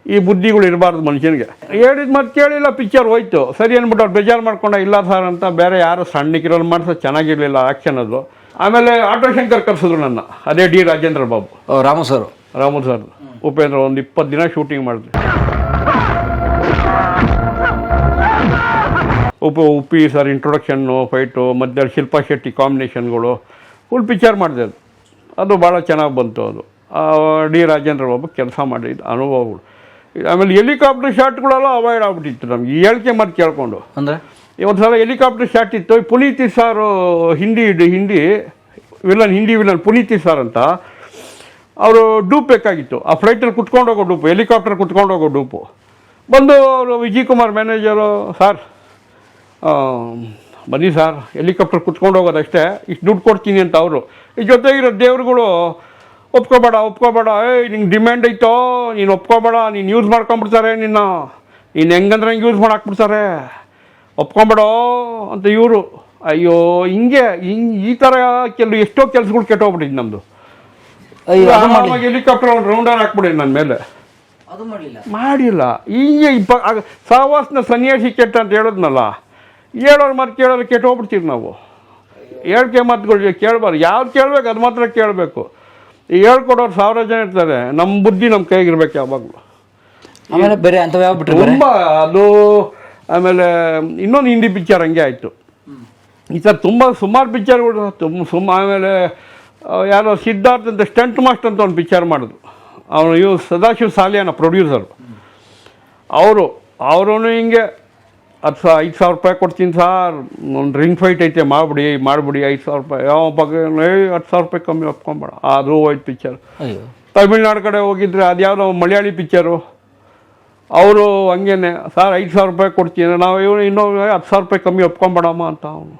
Speaker 2: ಈ ಬುದ್ಧಿಗಳು ಇರಬಾರ್ದು ಮನುಷ್ಯನಿಗೆ. ಹೇಳಿದ ಮತ್ತೆ ಕೇಳಿಲ್ಲ ಪಿಕ್ಚರ್ ಹೋಯ್ತು. ಸರಿ ಅಂದ್ಬಿಟ್ಟು ಅವ್ರು ಬೇಜಾರು ಮಾಡ್ಕೊಂಡ ಇಲ್ಲ ಸರ್ ಅಂತ ಬೇರೆ ಯಾರು ಸಣ್ಣಕ್ಕಿರೋರು ಮಾಡ್ಸೋ ಚೆನ್ನಾಗಿರಲಿಲ್ಲ ಆ್ಯಕ್ಷನ್ ಅದು. ಆಮೇಲೆ ಆಟೋ ಶಂಕರ್ ಕರೆಸಿದ್ರು ನನ್ನ ಅದೇ D Rajendra Babu.
Speaker 4: Ramu sir
Speaker 2: Ramu sir Upendra ಒಂದು ಇಪ್ಪತ್ತು ದಿನ ಶೂಟಿಂಗ್ ಮಾಡಿದ್ವಿ ಉಪ ಉಪ್ಪಿ ಸರ್ ಇಂಟ್ರೊಡಕ್ಷನ್ನು ಫೈಟು ಮಧ್ಯ ಶಿಲ್ಪಾ ಶೆಟ್ಟಿ ಕಾಂಬಿನೇಷನ್ಗಳು ಫುಲ್ ಪಿಕ್ಚರ್ ಮಾಡಿದೆ ಅದು. ಅದು ಭಾಳ ಚೆನ್ನಾಗಿ ಬಂತು ಅದು. ಡಿ ರಾಜೇಂದ್ರ ಬಾಬು ಕೆಲಸ ಮಾಡಿದ ಅನುಭವಗಳು. ಆಮೇಲೆ ಹೆಲಿಕಾಪ್ಟರ್ ಶಾಟ್ಗಳೆಲ್ಲ ಅವಾಯ್ಡ್ ಆಗ್ಬಿಟ್ಟಿತ್ತು ನಮ್ಗೆ. ಈ ಹೇಳಿಕೆ ಮಾತು ಕೇಳಿಕೊಂಡು.
Speaker 4: ಅಂದರೆ?
Speaker 2: ಇವತ್ತು ಸಲ ಹೆಲಿಕಾಪ್ಟರ್ ಶಾಟ್ ಇತ್ತು. ಈ Puneeth sir Hindi Hindi villain Hindi villain Puneeth sir ಅಂತ ಅವರು ಡೂಪ್ ಬೇಕಾಗಿತ್ತು. ಆ ಫ್ಲೈಟಲ್ಲಿ ಕುತ್ಕೊಂಡು ಹೋಗೋ ಡೂಪು ಹೆಲಿಕಾಪ್ಟರ್ ಕುತ್ಕೊಂಡು ಹೋಗೋ ಡೂಪು. ಬಂದು ಅವರು ವಿಜಯ್ ಕುಮಾರ್ ಮ್ಯಾನೇಜರು ಸರ್ ಬನ್ನಿ ಸರ್ ಹೆಲಿಕಾಪ್ಟರ್ ಕುತ್ಕೊಂಡು ಹೋಗೋದಷ್ಟೇ ಇಷ್ಟು ದುಡ್ಡು ಕೊಡ್ತೀನಿ ಅಂತ ಅವರು. ಈ ಜೊತೆಗಿರೋ ದೇವ್ರುಗಳು ಒಪ್ಕೋಬೇಡ ಒಪ್ಕೋಬೇಡ. ಏಯ್ ನಿಂಗೆ ಡಿಮ್ಯಾಂಡ್ ಐತೋ? ನೀನು ಒಪ್ಕೋಬೇಡ ನೀನು ಯೂಸ್ ಮಾಡ್ಕೊಂಬಿಡ್ತಾರೆ ನಿನ್ನ. ನೀನು ಹೆಂಗಂದ್ರೆ ಹಂಗೆ ಯೂಸ್ ಮಾಡಾಕ್ಬಿಡ್ತಾರೆ. ಒಪ್ಕೊಂಬೇಡೋ ಅಂತ ಇವರು. ಅಯ್ಯೋ ಹಿಂಗೆ ಹಿಂಗೆ ಈ ಥರ ಕೆಲವು ಎಷ್ಟೋ ಕೆಲಸಗಳು ಕೆಟ್ಟೋಗ್ಬಿಟ್ಟಿದ್ದು ನಮ್ಮದು ಹೆಲಿಕಾಪ್ಟರ್ ಒಂದು ರೌಂಡರ್ ಹಾಕ್ಬಿಡಿ ನನ್ನ ಮೇಲೆ. ಮಾಡಿಲ್ಲ. ಈಗ ಇಪ್ಪ ಸಹವಾಸನ ಸನ್ಯಾಸಿ ಕೆಟ್ಟ ಅಂತ ಹೇಳೋದ್ನಲ್ಲ ಹೇಳೋರು ಮಾತು ಕೇಳೋರು ಕೆಟ್ಟೋಗ್ಬಿಡ್ತೀವಿ ನಾವು. ಹೇಳ್ಕೆ ಮಾತುಗಳು ಕೇಳಬಾರ್ದು. ಯಾವ್ದು ಕೇಳಬೇಕು ಅದು ಮಾತ್ರ ಕೇಳಬೇಕು. ಈ ಹೇಳ್ಕೊಡೋರು ಸಾವಿರ ಜನ ಇರ್ತಾರೆ. ನಮ್ಮ ಬುದ್ಧಿ ನಮ್ಮ ಕೈಗಿರ್ಬೇಕು ಯಾವಾಗಲೂ.
Speaker 4: ಆಮೇಲೆ ಬೇರೆ ಅಂತ ಯಾವ
Speaker 2: ತುಂಬ ಅದು ಆಮೇಲೆ ಇನ್ನೊಂದು ಹಿಂದಿ ಪಿಕ್ಚರ್ ಹಂಗೆ ಆಯಿತು. ಈ ಥರ ತುಂಬ ಸುಮಾರು ಪಿಕ್ಚರ್ಗಳು ತುಂಬ ಸುಮ್ಮ ಆಮೇಲೆ ಯಾರೋ ಸಿದ್ಧಾರ್ಥ್ ಅಂತ ಸ್ಟಂಟ್ ಮಾಸ್ಟರ್ ಅಂತ ಒಂದು ಪಿಕ್ಚರ್ ಮಾಡಿದ್ರು ಅವನು ಇವ್ ಸದಾಶಿವ ಸಾಲಿಯಾನ ಪ್ರೊಡ್ಯೂಸರು ಅವರು ಅವರು ಹಿಂಗೆ ಹತ್ತು ಸಾವಿರ ಐದು ಸಾವಿರ ರೂಪಾಯಿ ಕೊಡ್ತೀನಿ ಸಾರ್. ಒಂದು ರಿಂಗ್ ಫೈಟ್ ಐತೆ ಮಾಡಿಬಿಡಿ ಮಾಡಿಬಿಡಿ ಐದು ಸಾವಿರ ರೂಪಾಯಿ. ಯಾವ ಬಗ್ಗೆ ಏಯ್ ಹತ್ತು ಸಾವಿರ ರೂಪಾಯಿ ಕಮ್ಮಿ ಒಪ್ಕೊಂಬೇಡ ಅದು ಹೋಯ್ತು ಪಿಕ್ಚರ್ ತಮಿಳ್ನಾಡು ಕಡೆ ಹೋಗಿದ್ರೆ ಅದ್ಯಾವುದೋ ಮಲಯಾಳಿ ಪಿಕ್ಚರು ಅವರು ಹಂಗೇನೆ ಸರ್ ಐದು ಸಾವಿರ ರೂಪಾಯಿ ಕೊಡ್ತೀನಿ. ನಾವು ಇವನು ಇನ್ನೊಂದು ಹತ್ತು ಸಾವಿರ ರೂಪಾಯಿ ಕಮ್ಮಿ ಒಪ್ಕೊಂಬೇಡಮ್ಮ ಅಂತ ಅವನು.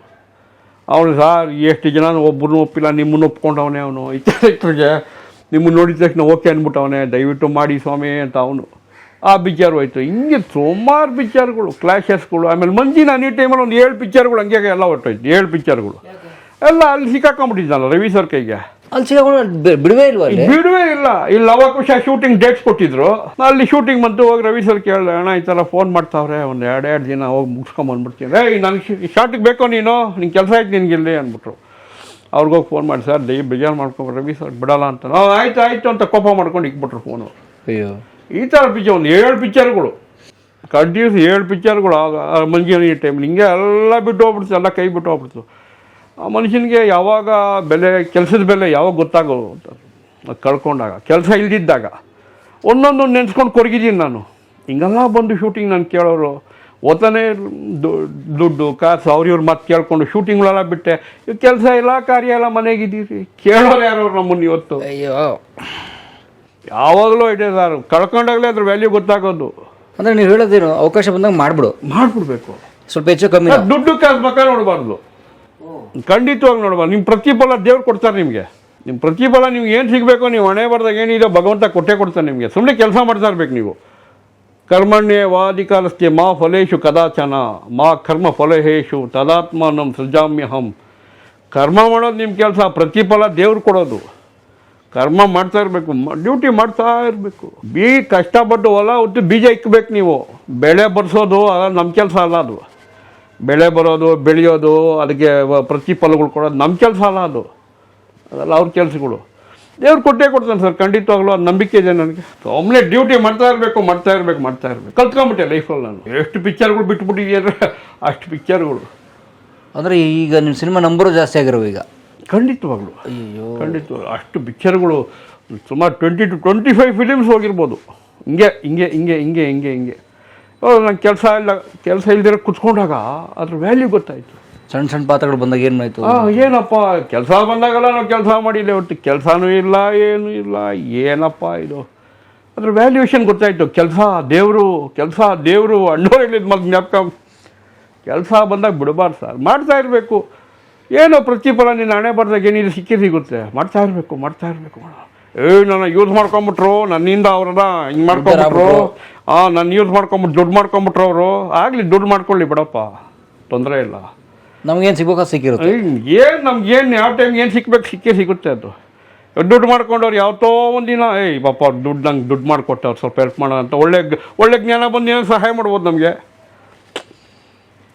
Speaker 2: ಅವನು ಸರ್ ಎಷ್ಟು ಜನ ಒಬ್ಬರನ್ನೂ ಒಪ್ಪಿಲ್ಲ ನಿಮ್ಮನ್ನು ಒಪ್ಕೊಂಡವನೇ ಅವನು. ಇತ್ತೀಚೆಗೆ ನಿಮ್ಮನ್ನು ನೋಡಿದ ತಕ್ಷಣ ಓಕೆ ಅಂದ್ಬಿಟ್ಟವನೇ. ದಯವಿಟ್ಟು ಮಾಡಿ ಸ್ವಾಮಿ ಅಂತ ಅವನು. ಆ ಪಿಕ್ಚರ್ ಹೋಯ್ತು. ಹಿಂಗೆ ಸುಮಾರು ಪಿಕ್ಚರ್ಗಳು ಕ್ಲಾಶಸ್ಗಳು ಆಮೇಲೆ ಮಂಜಿನ ಅನಿ ಟೈಮಲ್ಲಿ ಒಂದು ಏಳು ಪಿಕ್ಚರ್ಗಳು ಹಂಗೆ ಎಲ್ಲ ಹೊಟ್ಟೋಯ್ತು ಏಳು ಪಿಕ್ಚರ್ಗಳು ಎಲ್ಲ ಅಲ್ಲಿ ಸಿಕ್ಕಾಕೊಂಡ್ಬಿಟ್ಟಿದ್ದಲ್ಲ ರವಿ ಸರ್ ಕೈಗೆ.
Speaker 4: ಅಲ್ಲಿ ಬಿಡುವೇ ಇಲ್ವಾ
Speaker 2: ಬಿಡುವೇ ಇಲ್ಲ. ಇಲ್ಲಿ ಅವಕಾಶ ಶೂಟಿಂಗ್ ಡೇಟ್ಸ್ ಕೊಟ್ಟಿದ್ರು. ಅಲ್ಲಿ ಶೂಟಿಂಗ್ ಬಂತು ಹೋಗಿ ರವಿ ಸರ್ ಕೇಳಿದೆ ಅಣ್ಣ ಈ ಥರ ಫೋನ್ ಮಾಡ್ತಾವ್ರೆ ಒಂದು ಎರಡು ಎರಡು ದಿನ ಹೋಗಿ ಮುಗಿಸ್ಕೊಂಬಂದ್ಬಿಡ್ತೀನಿ ಏಯ್ ನನಗೆ ಶಾರ್ಟಿಗೆ ಬೇಕೋ ನೀನು? ನಿಂಗೆ ಕೆಲಸ ಆಯ್ತು ನಿನಗೆ ಇಲ್ಲಿ ಅಂದ್ಬಿಟ್ರು. ಅವ್ರಿಗೋಗಿ ಫೋನ್ ಮಾಡಿ ಸರ್ ದಯ ಬೇಜಾರು ಮಾಡ್ಕೊಂಡು ರವಿ ಸರ್ ಬಿಡಲ್ಲ ಅಂತ. ಆಯ್ತು ಆಯಿತು ಅಂತ ಕೋಪ ಮಾಡ್ಕೊಂಡು ಇಕ್ಬಿಟ್ರು ಫೋನು
Speaker 4: ಅಯ್ಯೋ.
Speaker 2: ಈ ಥರ ಪಿಚ್ಚರ್ ಒಂದು ಏಳು ಪಿಕ್ಚರ್ಗಳು ಕಂಟಿನ್ಯೂಸ್ ಏಳು ಪಿಕ್ಚರ್ಗಳು ಆ ಈ ಟೈಮಲ್ಲಿ ಹಿಂಗೆ ಎಲ್ಲ ಬಿಟ್ಟು ಹೋಗ್ಬಿಡ್ತು, ಎಲ್ಲ ಕೈ ಬಿಟ್ಟು ಹೋಗ್ಬಿಡ್ತು. ಆ ಮನುಷ್ಯನಿಗೆ ಯಾವಾಗ ಬೆಲೆ, ಕೆಲಸದ ಬೆಲೆ ಯಾವಾಗ ಗೊತ್ತಾಗೋದು ಅಂತ. ಕಳ್ಕೊಂಡಾಗ, ಕೆಲಸ ಇಲ್ದಿದ್ದಾಗ. ಒಂದೊಂದು ನೆನೆಸ್ಕೊಂಡು ಕೊರಗಿದ್ದೀನಿ ನಾನು. ಹಿಂಗೆಲ್ಲ ಬಂದು ಶೂಟಿಂಗ್ ನಾನು ಕೇಳೋರು. ಒತ್ತನೇ ದುಡ್ಡು, ಕಾಸು ಅವ್ರ ಇವ್ರ ಮಾತು ಕೇಳ್ಕೊಂಡು ಶೂಟಿಂಗ್ಗಳೆಲ್ಲ ಬಿಟ್ಟೆ. ಕೆಲಸ ಇಲ್ಲ ಕಾರ್ಯ ಎಲ್ಲ ಮನೆಗಿದ್ದೀರಿ ಕೇಳೋರು ಯಾರು ನಮ್ಮನ್ನು ಇವತ್ತು?
Speaker 4: ಅಯ್ಯೋ.
Speaker 2: ಯಾವಾಗಲೂ ಸರ್. ಕಳ್ಕೊಂಡಾಗಲೇ ಅದ್ರ ವ್ಯಾಲ್ಯೂ ಗೊತ್ತಾಗೋದು.
Speaker 4: ಅಂದ್ರೆ ನೀವು ಹೇಳೋದೇನು ಅವಕಾಶ ಬಂದಾಗ ಮಾಡ್ಬಿಡು.
Speaker 2: ಮಾಡ್ಬಿಡ್ಬೇಕು.
Speaker 4: ಸ್ವಲ್ಪ ಹೆಚ್ಚು ಕಮ್ಮಿ
Speaker 2: ದುಡ್ಡು ಕಾಸು ಮಕ್ಕ ನೋಡಬಾರ್ದು. ಖಂಡಿತವಾಗಿ ನೋಡಬಾರ್ದು. ನಿಮ್ಮ ಪ್ರತಿಫಲ ದೇವ್ರು ಕೊಡ್ತಾರೆ ನಿಮಗೆ. ನಿಮ್ಮ ಪ್ರತಿಫಲ ನಿಮ್ಗೆ ಏನು ಸಿಗಬೇಕು ನೀವು ಹಣೆ ಬರ್ದಾಗ ಏನಿದೆ ಭಗವಂತ ಕೊಟ್ಟೆ ಕೊಡ್ತಾನೆ ನಿಮಗೆ. ಸುಮ್ಮನೆ ಕೆಲಸ ಮಾಡ್ತಾ ಇರ್ಬೇಕು ನೀವು. ಕರ್ಮಣ್ಯ ವಾದಿಕಾಲಸ್ಥೆ ಮಾ ಫಲೇಶು ಕದಾಚನ ಮಾ ಕರ್ಮ ಫಲಹೇಶು ತದಾತ್ಮನಂ ಸೃಜಾಮ್ಯಹಂ. ಕರ್ಮ ಮಾಡೋದು ನಿಮ್ಮ ಕೆಲಸ ಪ್ರತಿಫಲ ದೇವ್ರು ಕೊಡೋದು. ಕರ್ಮ ಮಾಡ್ತಾ ಇರಬೇಕು ಡ್ಯೂಟಿ ಮಾಡ್ತಾ ಇರಬೇಕು. ಬೀ ಕಷ್ಟಪಟ್ಟು ಹೊಲ ಹೊತ್ತು ಬೀಜ ಇಕ್ಕಬೇಕು ನೀವು. ಬೆಳೆ ಬರ್ಸೋದು ನಮ್ಮ ಕೆಲಸ ಅಲ್ಲ ಅದು. ಬೆಳೆ ಬರೋದು, ಬೆಳೆಯೋದು, ಅದಕ್ಕೆ ಪ್ರತಿಫಲಗಳು ಕೊಡೋದು ನಮ್ಮ ಕೆಲಸ ಅಲ್ಲ ಅದು. ಅದೆಲ್ಲ ಅವ್ರ ಕೆಲಸಗಳು. ದೇವ್ರು ಕೊಟ್ಟೇ ಕೊಡ್ತಾನೆ ಸರ್, ಖಂಡಿತವಾಗ್ಲೂ ಅದು ನಂಬಿಕೆ ಇದೆ ನನಗೆ. ಒಮ್ಮೆ ಡ್ಯೂಟಿ ಮಾಡ್ತಾ ಇರಬೇಕು ಮಾಡ್ತಾ ಇರಬೇಕು ಮಾಡ್ತಾ ಇರಬೇಕು. ಕಲ್ತ್ಕೊಂಬಿಟ್ಟೆ ಲೈಫಲ್ಲಿ ನಾನು. ಎಷ್ಟು ಪಿಕ್ಚರ್ಗಳು ಬಿಟ್ಬಿಟ್ಟಿದ್ಯಾರ ಅಷ್ಟು ಪಿಕ್ಚರ್ಗಳು
Speaker 4: ಅಂದರೆ ಈಗ ನಿಮ್ಮ ಸಿನಿಮಾ ನಂಬರು ಜಾಸ್ತಿ ಆಗಿರೋ ಈಗ.
Speaker 2: ಖಂಡಿತವಾಗ್ಲು.
Speaker 4: ಅಯ್ಯೋ
Speaker 2: ಖಂಡಿತ ಅಷ್ಟು ಪಿಕ್ಚರ್ಗಳು ಸುಮಾರು twenty to twenty five films ಹೋಗಿರ್ಬೋದು. ಹಿಂಗೆ ಹಿಂಗೆ ಹಿಂಗೆ ಹಿಂಗೆ ಹಿಂಗೆ ಹಿಂಗೆ. ನಂಗೆ ಕೆಲಸ ಇಲ್ಲ ಕೆಲಸ ಇಲ್ದಿರ ಕುತ್ಕೊಂಡಾಗ ಅದ್ರ ವ್ಯಾಲ್ಯೂ ಗೊತ್ತಾಯಿತು.
Speaker 4: ಸಣ್ಣ ಸಣ್ಣ ಪಾತ್ರಗಳು ಬಂದಾಗ ಏನಾಯ್ತು
Speaker 2: ಏನಪ್ಪ ಕೆಲಸ ಬಂದಾಗಲ್ಲ ನಾವು ಕೆಲಸ ಮಾಡಿಲ್ಲ ಒಟ್ಟು ಕೆಲಸನೂ ಇಲ್ಲ ಏನೂ ಇಲ್ಲ ಏನಪ್ಪ ಇದು? ಅದ್ರ ವ್ಯಾಲ್ಯೂಯೇಷನ್ ಗೊತ್ತಾಯಿತು. ಕೆಲಸ ದೇವರು ಕೆಲಸ ದೇವರು ಅಣ್ಣವ್ರು ಹೇಳಿದ ಮತ್ತೆ ಜ್ಞಾಪಕ ಕೆಲಸ ಬಂದಾಗ ಬಿಡಬಾರ್ದು ಸರ್. ಮಾಡ್ತಾ ಇರಬೇಕು. ಏನೋ ಪ್ರತಿಫಲ ನಿನ್ನ ಹಣೆ ಬರ್ದಾಗ ಏನಿದೆ ಸಿಕ್ಕಿ ಸಿಗುತ್ತೆ. ಮಾಡ್ತಾ ಇರಬೇಕು ಮಾಡ್ತಾ ಇರಬೇಕು ಏ ನನ್ನ ಯೂಸ್ ಮಾಡ್ಕೊಂಬಿಟ್ರು ನನ್ನಿಂದ ಅವ್ರನ್ನ ಹಿಂಗೆ ಮಾಡ್ಕೊಂಬಿಟ್ರು. ಹಾಂ ನನ್ನ ಯೂಸ್ ಮಾಡ್ಕೊಂಬಿಟ್ಟು ದುಡ್ಡು ಮಾಡ್ಕೊಂಬಿಟ್ರು ಅವರು. ಆಗಲಿ ದುಡ್ಡು ಮಾಡ್ಕೊಳ್ಳಿ ಬಿಡಪ್ಪ. ತೊಂದರೆ ಇಲ್ಲ.
Speaker 4: ನಮ್ಗೇನು ಸಿಗ್ಬೇಕಾ ಸಿಕ್ಕಿರುತ್ತೆ.
Speaker 2: ಏನು ನಮ್ಗೆ ಏನು ಯಾವ ಟೈಮ್ಗೆ ಏನು ಸಿಕ್ಬೇಕು ಸಿಕ್ಕೇ ಸಿಗುತ್ತೆ ಅದು. ದುಡ್ಡು ಮಾಡ್ಕೊಂಡವ್ರು ಯಾವತ್ತೋ ಒಂದಿನ ಏಯ್ ಪಾಪ ಅವ್ರು ದುಡ್ಡು ನಂಗೆ ದುಡ್ಡು ಮಾಡಿಕೊಟ್ಟವ್ರು ಸ್ವಲ್ಪ ಹೆಲ್ಪ್ ಮಾಡೋಣ ಅಂತ ಒಳ್ಳೆ ಒಳ್ಳೆ ಜ್ಞಾನ ಬಂದು ಏನೋ ಸಹಾಯ ಮಾಡ್ಬೋದು ನಮಗೆ?